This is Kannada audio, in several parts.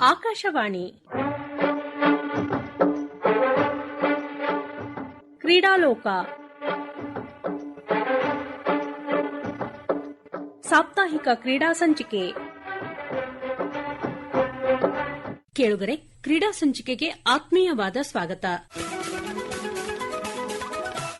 ಆಕಾಶವಾಣಿ. ಕ್ರೀಡಾಲೋಕ. ಸಾಪ್ತಾಹಿಕ ಕ್ರೀಡಾ ಸಂಚಿಕೆ. ಕೇಳುಗರೆ ಕ್ರೀಡಾ ಸಂಚಿಕೆಗೆ ಆತ್ಮೀಯವಾದ ಸ್ವಾಗತ.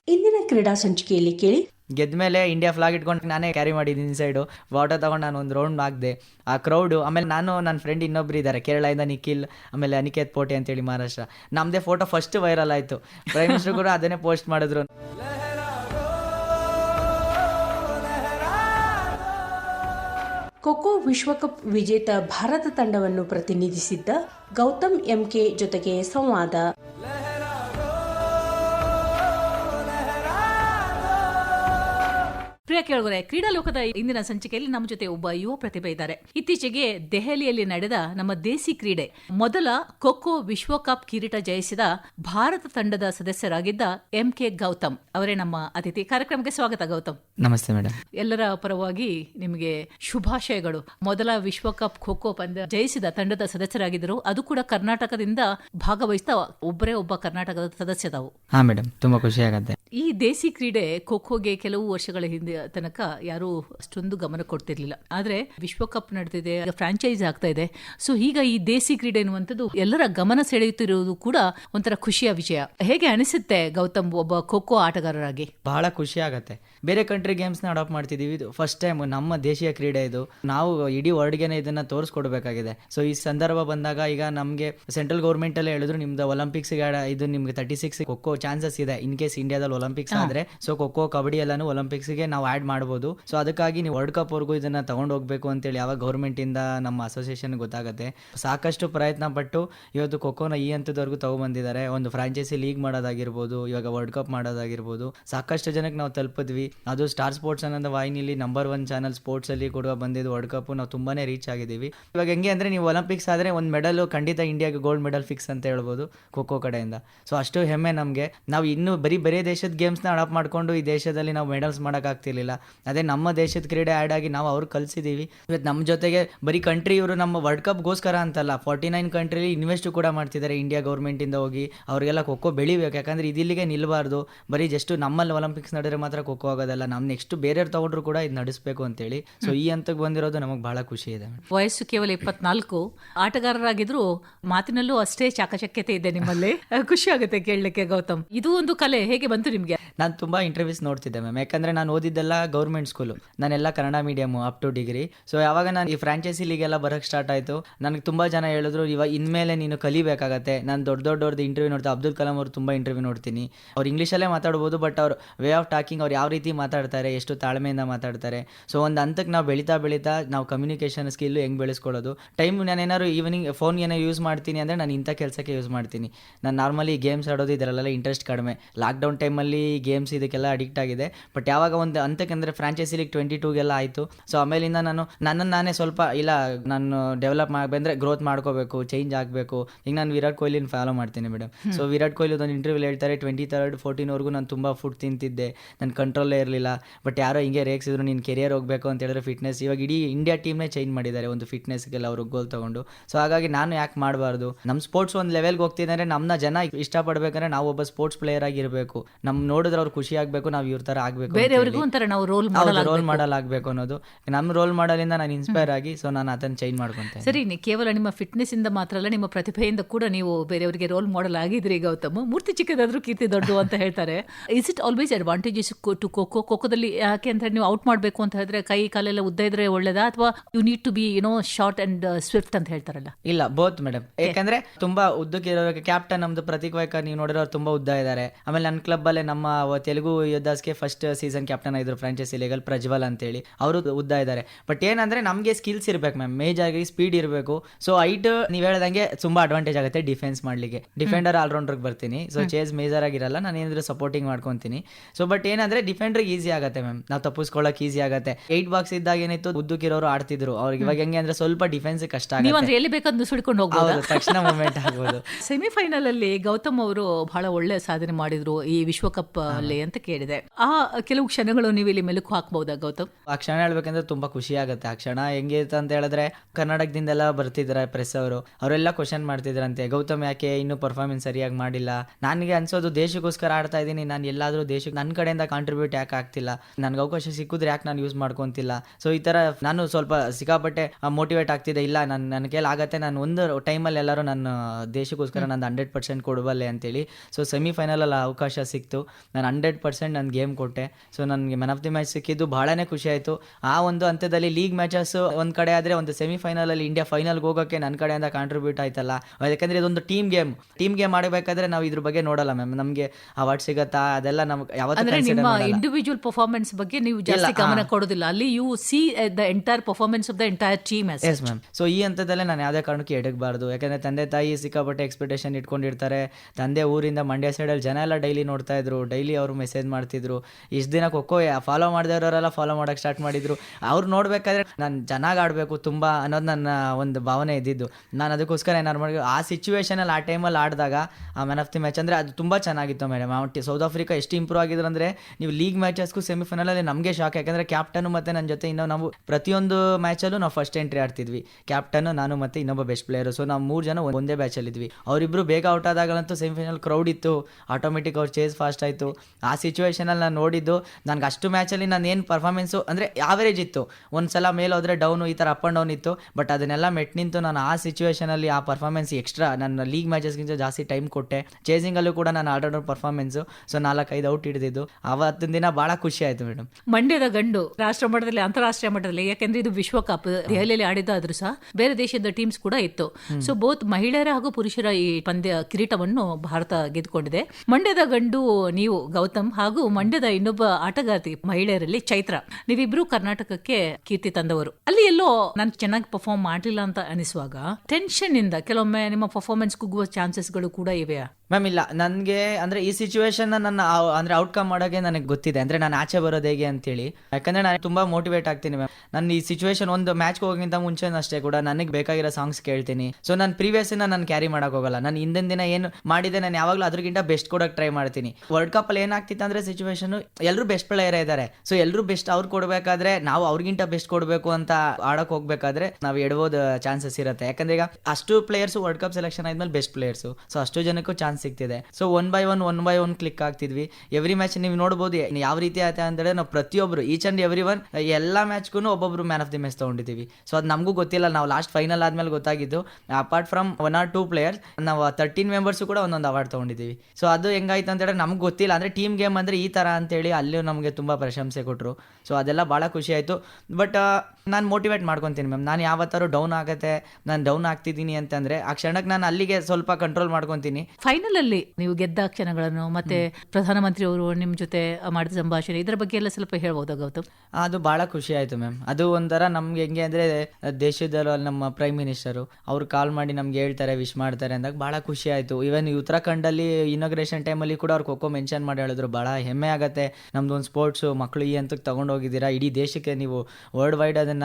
ಇಂದಿನ ಕ್ರೀಡಾ ಸಂಚಿಕೆಯಲ್ಲಿ ಕೇಳಿ ಗೆದ್ಮೇಲೆ ಇಂಡಿಯಾ ಫ್ಲಾಗ್ ಇಟ್ಕೊಂಡು ನಾನೇ ಕ್ಯಾರಿ ಮಾಡಿದ್ದೀನಿ ಸೈಡು ವಾಟರ್ ತೊಗೊಂಡು ನಾನು ಒಂದು ರೌಂಡ್ ಹಾಕಿದೆ. ಆ ಕ್ರೌಡು ಆಮೇಲೆ ನಾನು ನನ್ನ ಫ್ರೆಂಡ್ ಇನ್ನೊಬ್ರು ಇದ್ದಾರೆ. ಕೇರಳದಿಂದ ನಿಖಿಲ್, ಆಮೇಲೆ ಅನಿಕೇತ್ ಪೋಟೆ ಅಂತೇಳಿ ಮಹಾರಾಷ್ಟ್ರ. ನಮ್ಮದೇ ಫೋಟೋ ಫಸ್ಟ್ ವೈರಲ್ ಆಯಿತು. ಪ್ರೈಮ್ ಮಿನಿಸ್ಟರ್ ಕೂಡ ಅದನ್ನೇ ಪೋಸ್ಟ್ ಮಾಡಿದ್ರು. ಖೋಖೋ ವಿಶ್ವಕಪ್ ವಿಜೇತ ಭಾರತ ತಂಡವನ್ನು ಪ್ರತಿನಿಧಿಸಿದ್ದ ಗೌತಮ್ ಎಂಕೆ ಜೊತೆಗೆ ಸಂವಾದ. ಪ್ರಿಯ ಕೇಳುಗರೆ ಕ್ರೀಡಾ ಲೋಕದ ಇಂದಿನ ಸಂಚಿಕೆಯಲ್ಲಿ ನಮ್ಮ ಜೊತೆ ಒಬ್ಬ ಯುವ ಪ್ರತಿಭೆ ಇದ್ದಾರೆ. ಇತ್ತೀಚೆಗೆ ದೆಹಲಿಯಲ್ಲಿ ನಡೆದ ನಮ್ಮ ದೇಸಿ ಕ್ರೀಡೆ ಮೊದಲ ಖೋಖೋ ವಿಶ್ವಕಪ್ ಕಿರೀಟ ಜಯಿಸಿದ ಭಾರತ ತಂಡದ ಸದಸ್ಯರಾಗಿದ್ದ ಎಂ ಕೆ ಗೌತಮ್ ಅವರೇ ನಮ್ಮ ಅತಿಥಿ ಕಾರ್ಯಕ್ರಮಕ್ಕೆ ಸ್ವಾಗತ ಗೌತಮ್. ನಮಸ್ತೆ ಮೇಡಮ್ ಎಲ್ಲರ ಪರವಾಗಿ ನಿಮಗೆ ಶುಭಾಶಯಗಳು. ಮೊದಲ ವಿಶ್ವಕಪ್ ಖೋಖೋ ಪಂದ್ಯ ಜಯಿಸಿದ ತಂಡದ ಸದಸ್ಯರಾಗಿದ್ದರು. ಅದು ಕೂಡ ಕರ್ನಾಟಕದಿಂದ ಭಾಗವಹಿಸ್ತಾ ಒಬ್ಬರೇ ಒಬ್ಬ ಕರ್ನಾಟಕದ ಸದಸ್ಯ ತಾವು ಹಾಂ ಮೇಡಮ್ ತುಂಬಾ ಖುಷಿ ಆಗುತ್ತೆ. ಈ ದೇಸಿ ಕ್ರೀಡೆ ಖೋಖೋಗೆ ಕೆಲವು ವರ್ಷಗಳ ಹಿಂದೆ ತನಕ ಯಾರು ಅಷ್ಟೊಂದು ಗಮನ ಕೊಡ್ತಿರ್ಲಿಲ್ಲ. ಆದ್ರೆ ವಿಶ್ವಕಪ್ ನಡೆದಿದೆ ಫ್ರಾಂಚೈಸ್ ಆಗ್ತಾ ಇದೆ. ಸೊ ಈಗ ಈ ದೇಸಿ ಕ್ರೀಡೆ ಅನ್ನುವಂಥದ್ದು ಎಲ್ಲರ ಗಮನ ಸೆಳೆಯುತ್ತಿರುವುದು ಕೂಡ ಒಂಥರ ಖುಷಿಯ ವಿಷಯ. ಹೇಗೆ ಅನಿಸುತ್ತೆ ಗೌತಮ್, ಒಬ್ಬ ಖೋಖೋ ಆಟಗಾರರಾಗಿ? ಬಹಳ ಖುಷಿ ಆಗತ್ತೆ. ಬೇರೆ ಕಂಟ್ರಿ ಗೇಮ್ಸ್ನ ಅಡಾಪ್ಟ್ ಮಾಡ್ತಿದ್ದೀವಿ ಇದು ಫಸ್ಟ್ ಟೈಮ್ ನಮ್ಮ ದೇಶೀಯ ಕ್ರೀಡೆ ಇದು. ನಾವು ಇಡೀ ವರ್ಲ್ಡ್ಗೆನೆ ಇದನ್ನ ತೋರಿಸ್ಕೊಡ್ಬೇಕಾಗಿದೆ. ಸೊ ಈ ಸಂದರ್ಭ ಬಂದಾಗ ಈಗ ನಮಗೆ ಸೆಂಟ್ರಲ್ ಗೌರ್ಮೆಂಟ್ ಅಲ್ಲೇ ಹೇಳಿದ್ರು, ನಿಮ್ದು ಒಲಿಂಪಿಕ್ಸ್ ಇದು ನಿಮ್ಗೆ ತರ್ಟಿ ಸಿಕ್ಸ್ ಖೋಖೋ ಚಾನ್ಸಸ್ ಇದೆ ಇನ್ ಕೇಸ್ ಇಂಡಿಯಾದಲ್ಲಿ ಒಲಿಂಪಿಕ್ಸ್ ಆದ್ರೆ ಸೊ ಖೋಖೋ ಕಬಡ್ಡಿ ಎಲ್ಲಾನು ಒಲಿಂಪಿಕ್ಸ್ಗೆ ನಾವು ಆಡ್ ಮಾಡಬಹುದು ಸೊ ಅದಕ್ಕಾಗಿ ನೀವು ವರ್ಲ್ಡ್ ಕಪ್ ವರ್ಗೂ ಇದನ್ನ ತಗೊಂಡು ಹೋಗ್ಬೇಕು ಅಂತೇಳಿ ಯಾವಾಗ ಗೌರ್ಮೆಂಟ್ ಇಂದ ನಮ್ಮ ಅಸೋಸಿಯೇಷನ್ ಗೊತ್ತಾಗುತ್ತೆ. ಸಾಕಷ್ಟು ಪ್ರಯತ್ನ ಪಟ್ಟು ಇವತ್ತು ಖೋಖೋನ ಈ ಹಂತದವರೆಗೂ ತಗೊಂಡ್ಬಂದಿದ್ದಾರೆ ಒಂದು ಫ್ರಾಂಚೈಸಿ ಲೀಗ್ ಮಾಡೋದಾಗಿರ್ಬೋದು ಇವಾಗ ವರ್ಲ್ಡ್ ಕಪ್ ಮಾಡೋದಾಗಿರ್ಬೋದು. ಸಾಕಷ್ಟು ಜನಕ್ಕೆ ನಾವು ತಲುಪಿದ್ವಿ. ಅದು ಸ್ಟಾರ್ ಸ್ಪೋರ್ಟ್ಸ್ ಅನ್ನೋ ವಾಹಿನಿಲಿ ನಂಬರ್ ಒನ್ ಚಾನಲ್ ಸ್ಪೋರ್ಟ್ಸ್ ಅಲ್ಲಿ ಕೂಡ ಬಂದಿದ್ದು ವರ್ಲ್ಡ್ ಕಪ್ ನಾವು ತುಂಬಾನೇ ರೀಚ್ ಆಗಿದ್ದೀವಿ. ಇವಾಗ ಹೆಂಗೆ ಅಂದ್ರೆ ನೀವು ಒಲಿಂಪಿಕ್ಸ್ ಆದ್ರೆ ಒಂದು ಮೆಡಲ್ ಖಂಡಿತ ಇಂಡಿಯಾಗೆ ಗೋಲ್ಡ್ ಮೆಡಲ್ ಫಿಕ್ಸ್ ಅಂತ ಹೇಳ್ಬೋದು ಖೋಖೋ ಕಡೆಯಿಂದ. ಸೊ ಅಷ್ಟು ಹೆಮ್ಮೆ ನಮಗೆ. ನಾವು ಇನ್ನೂ ಬರೀ ಬೇರೆ ದೇಶದ ಗೇಮ್ಸ್ನ ಅಡಾಪ್ಟ್ ಮಾಡ್ಕೊಂಡು ಈ ದೇಶದಲ್ಲಿ ನಾವು ಮೆಡಲ್ಸ್ ಮಾಡೋಕ್ಕಾಗ್ತಿರ್ಲಿಲ್ಲ ಅದೇ ನಮ್ಮ ದೇಶದ ಕ್ರೀಡೆ ಆ್ಯಡ್ ಆಗಿ ನಾವು ಅವ್ರು ಕಲಿಸಿದ್ದೀವಿ ಇವತ್ತು ನಮ್ಮ ಜೊತೆಗೆ ಬರೀ ಕಂಟ್ರಿ ಇವರು ನಮ್ಮ ವರ್ಲ್ಡ್ ಕಪ್ಗೋಸ್ಕರ ಅಂತಲ್ಲ ಫಾರ್ಟಿ ನೈನ್ ಕಂಟ್ರಿಲಿ ಇನ್ವೆಸ್ಟ್ ಕೂಡ ಮಾಡ್ತಿದ್ದಾರೆ ಇಂಡಿಯಾ ಗೌರ್ಮೆಂಟಿಂದ ಹೋಗಿ. ಅವರಿಗೆಲ್ಲ ಖೋಖೋ ಬೆಳಿಬೇಕು. ಯಾಕಂದ್ರೆ ಇದಿಲ್ಲಿಗೆ ನಿಲ್ಬಾರ್ದು. ಬರೀ ಜಸ್ಟ್ ನಮ್ಮಲ್ಲಿ ಒಲಿಂಪಿಕ್ಸ್ ನಡೆದ್ರೆ ಮಾತ್ರ ಖೋಖೋ ಆಗೋದಲ್ಲ. ನಮ್ಮ ನೆಕ್ಸ್ಟ್ ಬೇರೆಯವ್ರು ತಗೊಂಡ್ರು ಕೂಡ ಇದು ನಡೆಸಬೇಕು ಅಂತೇಳಿ. ಸೊ ಈ ಹಂತಕ್ಕೆ ಬಂದಿರೋದು ನಮಗೆ ಬಹಳ ಖುಷಿ ಇದೆ. ವಯಸ್ಸು ಕೇವಲ ಇಪ್ಪತ್ನಾಲ್ಕು. ಆಟಗಾರರಾಗಿದ್ರು ಮಾತಿನಲ್ಲೂ ಅಷ್ಟೇ ಚಾಕಚಕ್ಯತೆ ಇದೆ ನಿಮ್ಮಲ್ಲಿ. ಖುಷಿ ಆಗುತ್ತೆ ಕೇಳಲಿಕ್ಕೆ ಗೌತಮ್. ಇದು ಒಂದು ಕಲೆ. ಹೇಗೆ ಬಂತು ನಿಮ್ಗೆ? ನಾನು ತುಂಬ ಇಂಟರ್ವ್ಯೂಸ್ ನೋಡ್ತಿದ್ದೆ ಮ್ಯಾಮ್ ಯಾಕಂದರೆ ನಾನು ಓದಿದ್ದೆಲ್ಲ ಗೌರ್ಮೆಂಟ್ ಸ್ಕೂಲು ನಾನೆಲ್ಲ Kannada medium up to degree so ಯಾವಾಗ ನಾನು ಈ ಫ್ರಾಂಚೈಸಿ ಲೀಗೆಲ್ಲ ಬರೋಕ್ಕೆ ಸ್ಟಾರ್ಟ್ ಆಯಿತು, ನನಗೆ ತುಂಬ ಜನ ಹೇಳಿದ್ರು ಇವಾಗ ಇನ್ಮೇಲೆ ನೀನು ಕಲಿಬೇಕಾಗತ್ತೆ. ನಾನು ದೊಡ್ಡ ದೊಡ್ಡವ್ರದ್ದು ಇಂಟರ್ವ್ಯೂ ನೋಡ್ತಾ ಅಬ್ದುಲ್ ಕಲಾಂ ಅವ್ರು ತುಂಬ ಇಂಟರ್ವ್ಯೂ ನೋಡ್ತೀನಿ. ಅವ್ರು ಇಂಗ್ಲೀಷಲ್ಲೇ ಮಾತಾಡ್ಬೋದು ಬಟ್ ಅವ್ರು ವೇ ಆಫ್ ಟಾಕಿಂಗ್ ಅವ್ರು ಯಾವ ರೀತಿ ಮಾತಾಡ್ತಾರೆ, ಎಷ್ಟು ತಾಳ್ಮೆಯಿಂದ ಮಾತಾಡ್ತಾರೆ. ಸೊ ಒಂದು ಹಂತಕ್ಕೆ ನಾವು ಬೆಳೀತಾ ಬೆಳೀತಾ ನಾವು ಕಮ್ಯುನಿಕೇಷನ್ ಸ್ಕಿಲ್ ಹೆಂಗೆ ಬೆಳೆಸ್ಕೊಳ್ಳೋದು. ಟೈಮ್ ನಾನು ಈವ್ನಿಂಗ್ ಫೋನ್ ಏನೋ ಯೂಸ್ ಮಾಡ್ತೀನಿ ಅಂದರೆ ನಾನು ಇಂಥ ಕೆಲಸಕ್ಕೆ ಯೂಸ್ ಮಾಡ್ತೀನಿ. ನಾನು ನಾರ್ಮಲಿ ಗೇಮ್ಸ್ ಆಡೋದು, ಇದರಲ್ಲೆಲ್ಲ ಇಂಟ್ರೆಸ್ಟ್ ಕಡಿಮೆ. ಲಾಕ್ಡೌನ್ ಟೈಮಲ್ಲಿ ಗೇಮ್ಸ್ ಇದಕ್ಕೆಲ್ಲ ಅಡಿಕ್ಟ್ ಆಗಿದೆ. ಬಟ್ ಯಾವಾಗ ಒಂದು ಅಂತಕ್ಕಂದರೆ ಫ್ರಾಂಚೈಸಿ ಲೀಗ್ ಟ್ವೆಂಟಿ ಟೂಗೆಲ್ಲ ಆಯಿತು. ಸೊ ಆಮೇಲಿಂದ ನಾನು ನನ್ನನ್ನು ನಾನೇ ಸ್ವಲ್ಪ ಇಲ್ಲ ನಾನು ಡೆವಲಪ್ ಮಾಡಿ ಅಂದರೆ ಗ್ರೋತ್ ಮಾಡ್ಕೋಬೇಕು ಚೇಂಜ್ ಆಗಬೇಕು. ಈಗ ನಾನು ವಿರಾಟ್ ಕೊಹ್ಲಿನ ಫಾಲೋ ಮಾಡ್ತೀನಿ ಮೇಡಮ್ ಸೊ ವಿರಾಟ್ ಕೊಹ್ಲಿ ಒಂದು ಇಂಟರ್ವ್ಯೂ ಹೇಳ್ತಾರೆ ಟ್ವೆಂಟಿ ತರ್ಡ್ ಫೋರ್ಟೀನ್ವರೆಗೂ ನಾನು ತುಂಬ ಫುಡ್ ತಿಂತಿದ್ದೆ. ನನ್ನ ಕಂಟ್ರೋಲೇ ಇರಲಿಲ್ಲ. ಬಟ್ ಯಾರೋ ಹಿಂಗೆ ರೇಗಿಸಿದ್ರು ನೀನು ಕೆರಿಯರ್ ಹೋಗಬೇಕು ಅಂತ ಹೇಳಿದ್ರೆ ಫಿಟ್ನೆಸ್ ಇವಾಗ ಇಡೀ ಇಂಡಿಯಾ ಟೀಮ್ನೇ ಚೇಂಜ್ ಮಾಡಿದ್ದಾರೆ ಒಂದು ಫಿಟ್ನೆಸ್ಗೆಲ್ಲ ಅವರು ಗೋಲ್ ತಗೊಂಡು. ಸೊ ಹಾಗಾಗಿ ನಾನು ಯಾಕೆ ಮಾಡಬಾರ್ದು? ನಮ್ಮ ಸ್ಪೋರ್ಟ್ಸ್ ಒಂದು ಲೆವೆಲ್ಗೆ ಹೋಗ್ತಿದ್ದಾರೆ ನಮ್ಮನ್ನ ಜನ ಇಷ್ಟಪಡಬೇಕಂದ್ರೆ ನಾವು ಒಬ್ಬ ಸ್ಪೋರ್ಟ್ಸ್ ಪ್ಲೇಯರ್ ಆಗಿರಬೇಕು. ನಮ್ಮ ನೋಡಿದ್ರೆ ಅವ್ರು ಖುಷಿ ಆಗಬೇಕು ನಾವು ಇವ್ರ ತರ ಆಗಬೇಕು ಬೇರೆಯವ್ರಿಗೂ ಒಂಥರ ನಾವು ರೋಲ್ ಮಾಡಲ್ಲ ರೋಲ್ ಮಾಡಲ್ ಆಗ್ಬೇಕು. ಅನ್ನೋದು. ನಮ್ಮ ರೋಲ್ ಮಾಡಲಿಂದ ನಾನು ಇನ್ಸ್ಪೈರ್ ಆಗಿ ಸೊ ನಾನು ಅದನ್ನು ಚೇಂಜ್ ಮಾಡ್ಕೊತೇನೆ ಸರಿ ನೀ ಕೇವಲ ನಿಮ್ಮ ಫಿಟ್ನೆಸ್ ಇಂದ ಮಾತ್ರ ಅಲ್ಲ ನಿಮ್ಮ ಪ್ರತಿಭೆಯಿಂದ ಕೂಡ ನೀವು ಬೇರೆಯವರಿಗೆ ರೋಲ್ ಮಾಡಲ್ ಆಗಿದ್ರಿ ಗೌತಮ್. ಮೂರ್ತಿ ಚಿಕ್ಕದಾದ್ರೂ ಕೀರ್ತಿ ದೊಡ್ಡದು ಅಂತ ಹೇಳ್ತಾರೆ. Is it always advantages to kho kho ಖೋಖೋದಲ್ಲಿ ಯಾಕೆ ಅಂದ್ರೆ ನೀವು ಔಟ್ ಮಾಡಬೇಕು ಅಂತ ಹೇಳಿದ್ರೆ ಕೈ ಕಾಲೆಲ್ಲ ಉದ್ದ ಇದ್ರೆ ಒಳ್ಳೇದಾ? ಅಥವಾ you need to be you know short and swift ಅಂತ ಹೇಳ್ತಾರಲ್ಲ? ಇಲ್ಲ ಬೋತ್ ಮೇಡಮ್ ಯಾಕಂದ್ರೆ ತುಂಬಾ ಉದ್ದಕ್ಕೆ ಕ್ಯಾಪ್ಟನ್ ನಮ್ದು ಪ್ರತೀಕ್ ವೈಕರ್ ನೀವು ನೋಡಿರೋ ತುಂಬಾ ಉದ್ದ ಇದ್ದಾರೆ. ಆಮೇಲೆ ನನ್ನ ಕ್ಲಬ್ ಅಲ್ಲೇ ನಮ್ಮ ವ- ತೆಲುಗು ಯೋಧಾಸ್ಗೆ ಫಸ್ಟ್ ಸೀಸನ್ ಕ್ಯಾಪ್ಟನ್ ಆಗಿದ್ರು ಫ್ರಾಂಚೈಸಿ ಲೀಗಲ್ ಪ್ರಜ್ವಲ್ ಅಂತೇಳಿ. ಅವರು ಉದ್ದ ಇದ್ದಾರೆ ಬಟ್ ಏನಂದ್ರೆ ನಮಗೆ ಸ್ಕಿಲ್ಸ್ ಇರಬೇಕು ಮ್ಯಾಮ್ ಮೇಜ್ ಆಗಿ ಸ್ಪೀಡ್ ಇರಬೇಕು. ಸೊ ಹೈಟ್ ನೀವು ಹೇಳ್ದಂಗೆ ತುಂಬಾ ಅಡ್ವಾಂಟೇಜ್ ಆಗುತ್ತೆ ಡಿಫೆನ್ಸ್ ಮಾಡ್ಲಿಕ್ಕೆ. ಡಿಫೆಂಡರ್ ಆಲ್ರೌಂಡರ್ಗೆ ಬರ್ತೀನಿ. ಸೊ ಚೇಸ್ ಮೇಜರ್ ಆಗಿರಲ್ಲ ನಾನು ಏನಾದ್ರೂ ಸಪೋರ್ಟಿಂಗ್ ಮಾಡ್ಕೊತೀನಿ. ಸೊ ಬಟ್ ಏನಂದ್ರೆ ಡಿಫೆಂಡರ್ ಈಸಿ ಆಗುತ್ತೆ ಮ್ಯಾಮ್ ನಾವು ತಪ್ಪಿಸ್ಕೊಳ್ಳೋಕೆ ಈಸಿ ಆಗುತ್ತೆ. ಏಟ್ ಬಾಕ್ಸ್ ಇದ್ದಾಗ ಏನಿತ್ತು? ಉದ್ದಕ್ಕಿರೋರು ಆಡ್ತಿದ್ರು. ಅವ್ರಿಗೆ ಇವಾಗ ಹೆಂಗೆ ಅಂದ್ರೆ ಸ್ವಲ್ಪ ಡಿಫೆನ್ಸ್ ಕಷ್ಟ ಆಗುತ್ತೆ. ಎಲ್ಲಿ ಬೇಕಾದ್ರೂ ಸುಡ್ಕೊಂಡು ಹೋಗ್ಬೋದು? ತಕ್ಷಣ ಮೂಮೆಂಟ್ ಆಗ್ಬೋದು. ಸೆಮಿಫೈನಲ್ ಅಲ್ಲಿ ಗೌತಮ್ ಅವರು ಬಹಳ ಒಳ್ಳೆ ಸಾಧನೆ ಮಾಡಿದ್ರು. ಈ ವಿಶ್ವ ವಿಶ್ವಕಪ್ ಅಲ್ಲಿ ಅಂತ ಕೇಳಿದೆ. ಆ ಕೆಲವು ಕ್ಷಣಗಳು ನೀವು ಇಲ್ಲಿ ಮೆಲುಕು ಹಾಕಬಹುದಾ ಗೌತಮ್? ಆ ಕ್ಷಣ ಹೇಳ್ಬೇಕಂದ್ರೆ ತುಂಬಾ ಖುಷಿ ಆಗುತ್ತೆ. ಆ ಕ್ಷಣ ಹೆಂಗಿತ್ತು ಅಂತ ಹೇಳಿದ್ರೆ ಕರ್ನಾಟಕದಿಂದೆಲ್ಲ ಬರ್ತಿದ್ದಾರೆ ಪ್ರೆಸ್ ಅವರು. ಅವರೆಲ್ಲ ಕ್ವಶನ್ ಮಾಡ್ತಿದ್ರಂತೆ. ಗೌತಮ್ ಯಾಕೆ ಇನ್ನೂ ಪರ್ಫಾರ್ಮೆನ್ಸ್ ಸರಿಯಾಗಿ ಮಾಡಿಲ್ಲ? ನನಗೆ ಅನ್ಸೋದು ದೇಶಕ್ಕೋಸ್ಕರ ಆಡ್ತಾ ಇದ್ದೀನಿ. ನಾನು ಎಲ್ಲಾದ್ರೂ ದೇಶಕ್ಕೆ ನನ್ನ ಕಡೆಯಿಂದ ಕಾಂಟ್ರಿಬ್ಯೂಟ್ ಯಾಕೆ ಆಗ್ತಿಲ್ಲ? ನನಗೆ ಅವಕಾಶ ಸಿಕ್ಕಿದ್ರೆ ಯಾಕೆ ನಾನು ಯೂಸ್ ಮಾಡ್ಕೊಂತಿಲ್ಲ? ಸೊ ಈ ತರ ನಾನು ಸ್ವಲ್ಪ ಸಿಕ್ಕಾಪಟ್ಟೆ ಮೋಟಿವೇಟ್ ಆಗ್ತಿದೆ. ಇಲ್ಲ ನನ್ನ ನನ್ನ ಆಗತ್ತೆ. ನಾನು ಒಂದು ಟೈಮಲ್ಲಿ ಎಲ್ಲರೂ ನನ್ನ ದೇಶಕ್ಕೋಸ್ಕರ ನಾನು ಹಂಡ್ರೆಡ್ ಪರ್ಸೆಂಟ್ ಕೊಡಬಲ್ಲೆ ಅಂತೇಳಿ. ಸೊ ಸೆಮಿಫೈನಲಲ್ಲಿ ಅವಕಾಶ ಸಿಕ್ತು. ನಾನು ಹಂಡ್ರೆಡ್ ಪರ್ಸೆಂಟ್ ನನ್ನ ಗೇಮ್ ಕೊಟ್ಟೆ. ಸೊ ನನಗೆ ಮ್ಯಾನ್ ಆಫ್ ದಿ ಮ್ಯಾಚ್ ಸಿಕ್ಕಿದ್ದು ಭಾಳನೇ ಖುಷಿ ಆಯಿತು. ಆ ಒಂದು ಹಂತದಲ್ಲಿ ಲೀಗ್ ಮ್ಯಾಚಸ್ ಒಂದು ಕಡೆ ಆದರೆ ಒಂದು ಸೆಮಿಫೈನಲಲ್ಲಿ ಇಂಡಿಯಾ ಫೈನಲ್ಗೆ ಹೋಗೋಕ್ಕೆ ನನ್ನ ಕಡೆಯಿಂದ ಕಾಂಟ್ರಿಬ್ಯೂಟ್ ಆಯ್ತಲ್ಲ. ಯಾಕಂದರೆ ಇದೊಂದು ಟೀಮ್ ಗೇಮ್ ಟೀಮ್ ಗೇಮ್ ಮಾಡಬೇಕಾದ್ರೆ ನಾವು ಇದ್ರ ಬಗ್ಗೆ ನೋಡಲ್ಲ ಮ್ಯಾಮ್ ನಮಗೆ ಅವಾರ್ಡ್ ಸಿಗತ್ತಾ? ಅದೆಲ್ಲ ನಮ್ಗೆ ಯಾವತ್ತೂ ಇಂಡಿವಿಜುವಲ್ ಪರ್ಫಾರ್ಮೆನ್ಸ್ ಬಗ್ಗೆ ನೀವು ಜಾಸ್ತಿ ಗಮನ ಕೊಡೋದಿಲ್ಲ. ಅಲ್ಲಿ you see the entire performance of the entire team yes ma'am so ಈ ಹಂತದಲ್ಲೇ ನಾನು ಯಾವುದೇ ಕಾರಣಕ್ಕೆ ಎಡಗಬಾರ್ದು. ಯಾಕಂದರೆ ತಂದೆ ತಾಯಿ ಸಿಕ್ಕಾಪಟ್ಟೆ ಎಕ್ಸ್ಪೆಕ್ಟೇಷನ್ ಇಟ್ಕೊಂಡಿರ್ತಾರೆ. ತಂದೆ ಊರಿಂದ ಮಂಡ್ಯ ಸೈಡಲ್ಲಿ ಜನ ಎಲ್ಲ ಡೈಲಿ ನೋಡ್ತಾ ಇದ್ರು. ಡೈಲಿ ಅವರು ಮೆಸೇಜ್ ಮಾಡ್ತಿದ್ರು. ಇಷ್ಟು ದಿನ ಖೋಖೋ ಫಾಲೋ ಮಾಡಿದವರೆಲ್ಲ ಫಾಲೋ ಮಾಡೋಕ್ಕೆ ಸ್ಟಾರ್ಟ್ ಮಾಡಿದ್ರು. ಅವ್ರು ನೋಡಬೇಕಾದ್ರೆ ನಾನು ಚೆನ್ನಾಗಿ ಆಡಬೇಕು ತುಂಬ ಅನ್ನೋದು ನನ್ನ ಒಂದು ಭಾವನೆ ಇದ್ದಿದ್ದು. ನಾನು ಅದಕ್ಕೋಸ್ಕರ ಏನಾರು ಮಾಡಿದ್ರು, ಆ ಸಿಚುವೇಶನಲ್ಲಿ ಆ ಟೈಮಲ್ಲಿ ಆಡಿದಾಗ ಆ ಮ್ಯಾನ್ ಆಫ್ ದಿ ಮ್ಯಾಚ್ ಅಂದರೆ ಅದು ತುಂಬ ಚೆನ್ನಾಗಿತ್ತು ಮೇಡಮ್ ಸೌತ್ ಆಫ್ರಿಕಾ ಎಷ್ಟು ಇಂಪ್ರೂವ್ ಆಗಿದ್ರು ಅಂದರೆ ನೀವು ಲೀಗ್ ಮ್ಯಾಚಸ್ಗೂ ಸೆಮಿಫೈನಲಲ್ಲಿ ನಮಗೆ ಶಾಕ್ ಯಾಕಂದರೆ ಕ್ಯಾಪ್ಟನ್ ಮತ್ತು ನನ್ನ ಜೊತೆ ಇನ್ನೂ ನಾವು ಪ್ರತಿಯೊಂದು ಮ್ಯಾಚಲ್ಲೂ ನಾವು ಫಸ್ಟ್ ಎಂಟ್ರಿ ಆಡ್ತಿದ್ವಿ. ಕ್ಯಾಪ್ಟನ್ ನಾನು ಮತ್ತು ಇನ್ನೊಬ್ಬ ಬೆಸ್ಟ್ ಪ್ಲೇಯರು ಸೊ ನಾವು ಮೂರು ಜನ ಒಂದೇ ಬ್ಯಾಚಲ್ಲಿದ್ವಿ ಅವರಿಬ್ಬರು ಬೇಗ ಔಟ್ ಆದಾಗಲಂತೂ ಸೆಮಿಫೈನಲ್ ಕ್ರೌಡ್ ಇತ್ತು. ಆಟೋಮೆಟಿಕ್ ಅವ್ರು ಚೇಸ್ ಫಾಸ್ಟ್ ಆಯಿತು ಆ ಸಿಚುವೇಶನಲ್ಲಿ ನಾನು ನೋಡಿದ್ದು ನನಗೆ ಅಷ್ಟು ಮ್ಯಾಚಲ್ಲಿ ನಾನು ಏನು ಪರ್ಫಾರ್ಮೆನ್ಸು ಅಂದರೆ ಆವರೇಜ್ ಇತ್ತು. ಒಂದು ಸಲ ಮೇಲೆ ಹೋದರೆ ಡೌನು ಈ ಥರ ಅಪ್ ಆ್ಯಂಡ್ ಡೌನ್ ಇತ್ತು. ಬಟ್ ಅದನ್ನೆಲ್ಲ ಮೆಟ್ ನಿಂತು ನಾನು ಆ ಸಿಚುವೇಶನಲ್ಲಿ ಆ ಪರ್ಫಾರ್ಮೆನ್ಸ್ ಎಕ್ಸ್ಟ್ರಾ ನನ್ನ ಲೀಗ್ ಮ್ಯಾಚಸ್ಗಿಂತ ಜಾಸ್ತಿ ಟೈಮ್ ಕೊಟ್ಟೆ. ಚೇಸಿಂಗಲ್ಲೂ ಕೂಡ ನಾನು ಆಲ್ರೌಂಡರ್ ಪರ್ಫಾರ್ಮೆನ್ಸು ಸೊ ನಾಲ್ಕೈದು ಔಟ್ ಹಿಡಿದಿದ್ದು. ಅವತ್ತಿನ ದಿನ ಭಾಳ ಖುಷಿ ಆಯಿತು ಮೇಡಮ್ ಮಂಡ್ಯದ ಗಂಡು ರಾಷ್ಟ್ರ ಮಟ್ಟದಲ್ಲಿ ಅಂತಾರಾಷ್ಟ್ರೀಯ ಮಟ್ಟದಲ್ಲಿ ಯಾಕೆಂದ್ರೆ ಇದು ವಿಶ್ವಕಪ್ ದೆಹಲಿಯಲ್ಲಿ ಆಡಿದಾದ್ರೂ ಸಹ ಬೇರೆ ದೇಶದ ಟೀಮ್ಸ್ ಕೂಡ ಇತ್ತು. ಸೊ ಬೋತ್ ಮಹಿಳೆಯರ ಹಾಗೂ ಪುರುಷರ ಈ ಪಂದ್ಯ ಕಿರೀಟವನ್ನು ಭಾರತ ಗೆದ್ದುಕೊಂಡಿದೆ. ಮಂಡ್ಯದ ಗಂಡು ನೀವು ಗೌತಮ್ ಹಾಗೂ ಮಂಡ್ಯದ ಇನ್ನೊಬ್ಬ ಆಟಗಾರ್ತಿ ಮಹಿಳೆಯರಲ್ಲಿ ಚೈತ್ರ. ನೀವಿಬ್ರು ಕರ್ನಾಟಕಕ್ಕೆ ಕೀರ್ತಿ ತಂದವರು. ಅಲ್ಲಿ ಎಲ್ಲೋ ನಾನು ಚೆನ್ನಾಗಿ ಪರ್ಫಾರ್ಮ್ ಮಾಡಲಿಲ್ಲ ಅಂತ ಅನಿಸುವಾಗ ಟೆನ್ಷನ್ ಇಂದ ಕೆಲವೊಮ್ಮೆ ನಿಮ್ಮ ಪರ್ಫಾರ್ಮೆನ್ಸ್ ಕುಗ್ಗುವ ಚಾನ್ಸಸ್ಗಳು ಕೂಡ ಇವೆ ಮ್ಯಾಮ್ ಇಲ್ಲ. ನನಗೆ ಅಂದ್ರೆ ಈ ಸಿಚುವೇಶನ್ ನನ್ನ ಅಂದ್ರೆ ಔಟ್ಕಮ್ ಮಾಡೋಕೆ ನನಗೆ ಗೊತ್ತಿದೆ. ಅಂದ್ರೆ ನಾನು ಆಚೆ ಬರೋದು ಹೇಗೆ ಅಂತೇಳಿ. ಯಾಕಂದ್ರೆ ನಾನು ತುಂಬಾ ಮೋಟಿವೇಟ್ ಆಗ್ತೀನಿ ಮ್ಯಾಮ್ ನಾನು ಈ ಸಿಚುವೇಶನ್ ಒಂದು ಮ್ಯಾಚ್ಗೆ ಹೋಗಿಂತ ಮುಂಚೆ ಅಷ್ಟೇ ಕೂಡ ನನಗೆ ಬೇಕಾಗಿರೋ ಸಾಂಗ್ಸ್ ಕೇಳ್ತೀನಿ. ಸೊ ನಾನು ಪ್ರೀವಿಯಸ್ ನಾನು ಕ್ಯಾರಿ ಮಾಡೋಕೆ ಹೋಗಲ್ಲ. ನಾನು ಹಿಂದಿನ ದಿನ ಏನು ಮಾಡಿದೆ, ನಾನು ಯಾವಾಗಲೂ ಅದ್ರಗಿಂತ ಬೆಸ್ಟ್ ಕೊಡೋಕೆ ಟ್ರೈ ಮಾಡ್ತೀನಿ. ವರ್ಲ್ಡ್ ಕಪ್ಪಲ್ಲಿ ಏನಾಗ್ತಿತ್ತು ಅಂದರೆ ಸಿಚುವೇಶನ್ ಎಲ್ಲರೂ ಬೆಸ್ಟ್ ಪ್ಲೇಯರ್ ಇದ್ದಾರೆ. ಸೊ ಎಲ್ಲರೂ ಬೆಸ್ಟ್ ಅವ್ರು ಕೊಡಬೇಕಾದ್ರೆ ನಾವು ಅವ್ರಿಗಿಂತ ಬೆಸ್ಟ್ ಕೊಡಬೇಕು ಅಂತ ಆಡಕ್ ಹೋಗ್ಬೇಕಾದ್ರೆ ನಾವು ಎಡಬೋದು ಚಾನ್ಸಸ್ ಇರುತ್ತೆ. ಯಾಕಂದ್ರೆ ಈಗ ಅಷ್ಟು ಪ್ಲೇಯರ್ಸ್ ವರ್ಲ್ಡ್ ಕಪ್ ಸೆಲೆಕ್ಷನ್ ಆದ್ಮೇಲೆ ಬೆಸ್ಟ್ ಪ್ಲೇಯರ್ಸ್ ಸೊ ಅಷ್ಟು ಜನಕ್ಕೂ chance ಸಿಗ್ತಿದೆ. So one by one one by one click ಆಗ್ತಿದ್ವಿ. Every match ನೀವು ನೋಡಬಹುದು ಯಾವ ರೀತಿ ಆಯ್ತಾ ಅಂದ್ರೆ ನಾವು ಪ್ರತಿಯೊಬ್ಬರು ಈಚ್ ಅಂಡ್ ಎವ್ರಿ ಒನ್ ಎಲ್ಲ ಮ್ಯಾಚ್ಗೂ ಒಬ್ಬೊಬ್ರು ಮ್ಯಾನ್ ಆಫ್ ದಿ ಮ್ಯಾಚ್ ತೊಗೊಂಡಿದ್ದೀವಿ. ಸೊ ಅದು ನಮಗೂ ಗೊತ್ತಿಲ್ಲ. ನಾವು ಲಾಸ್ಟ್ ಫೈನಲ್ ಆದ್ಮೇಲೆ ಗೊತ್ತಾಗಿದ್ದು. Apart from one or two players ನಾವು ತರ್ಟೀನ್ ಮೆಂಬರ್ಸ್ ಕೂಡ ಒಂದೊಂದು ಅವಾರ್ಡ್ ತೊಗೊಂಡಿದ್ದೀವಿ. ಸೊ ಅದು ಹೆಂಗಾಯ್ತು ಅಂತ ಹೇಳಿದ್ರೆ ನಮ್ಗೆ ಗೊತ್ತಿಲ್ಲ. ಅಂದರೆ ಟೀಮ್ ಗೇಮ್ ಅಂದರೆ ಈ ಥರ ಅಂತೇಳಿ ಅಲ್ಲೂ ನಮಗೆ ತುಂಬ ಪ್ರಶಂಸೆ ಕೊಟ್ಟರು ಸೊ ಅದೆಲ್ಲ ಭಾಳ ಖುಷಿ ಆಯಿತು. ಬಟ್ ನಾನು ಮೋಟಿವೇಟ್ ಮಾಡ್ಕೊತೀನಿ ಮ್ಯಾಮ್ ನಾನು ಯಾವತ್ತಾರು ಡೌನ್ ಆಗುತ್ತೆ ನಾನು ಡೌನ್ ಆಗ್ತಿದ್ದೀನಿ ಅಂತಂದರೆ ಆ ಕ್ಷಣಕ್ಕೆ ನಾನು ಅಲ್ಲಿಗೆ ಸ್ವಲ್ಪ ಕಂಟ್ರೋಲ್ ಮಾಡ್ಕೊತೀನಿ. ಫೈನಲ್ ಅಲ್ಲಿ ನೀವು ಗೆದ್ದ ಕ್ಷಣಗಳನ್ನು ಮತ್ತೆ ಪ್ರಧಾನಮಂತ್ರಿ ಅವರು ನಿಮ್ಮ ಜೊತೆ ಮಾಡಿದ ಸಂಭಾಷಣೆ ಇದರ ಬಗ್ಗೆ ಎಲ್ಲ ಸ್ವಲ್ಪ ಹೇಳ್ಬೋದಾ ಗೌತಮ್? ಅದು ಭಾಳ ಖುಷಿ ಆಯಿತು ಮ್ಯಾಮ್ ಅದು ಒಂಥರ ನಮ್ಗೆ ಹೆಂಗೆ ಅಂದರೆ ದೇಶದಲ್ಲೂ ಅಲ್ಲಿ ನಮ್ಮ ಪ್ರೈಮ್ ಮಿನಿಸ್ಟರು ಅವ್ರು ಕಾಲ್ ಮಾಡಿ ನಮ್ಗೆ ಹೇಳ್ತಾರೆ ವಿಶ್ ಮಾಡ್ತಾರೆ ಅಂದಾಗ ಭಾಳ ಖುಷಿ ಆಯಿತು. ಈವನ್ ಉತ್ತರಾಖಂಡಲ್ಲಿ ಇನಾಗ್ರೇಷನ್ ಟೈಮಲ್ಲಿ ಕೂಡ ಅವ್ರು ಖೋಖೋ ಮೆನ್ಷನ್ ಮಾಡಿ ಹೇಳಿದ್ರು ಭಾಳ ಹೆಮ್ಮೆ ಆಗುತ್ತೆ. ನಮ್ದು ಒಂದು ಸ್ಪೋರ್ಟ್ಸ್ ಮಕ್ಕಳು ಈ ಹಂತಕ್ಕೆ ತಗೊಂಡು ಹೋಗಿದ್ದೀರಾ? ಇಡೀ ದೇಶಕ್ಕೆ ನೀವು ವರ್ಲ್ಡ್ ವೈಡ್ ಅದನ್ನ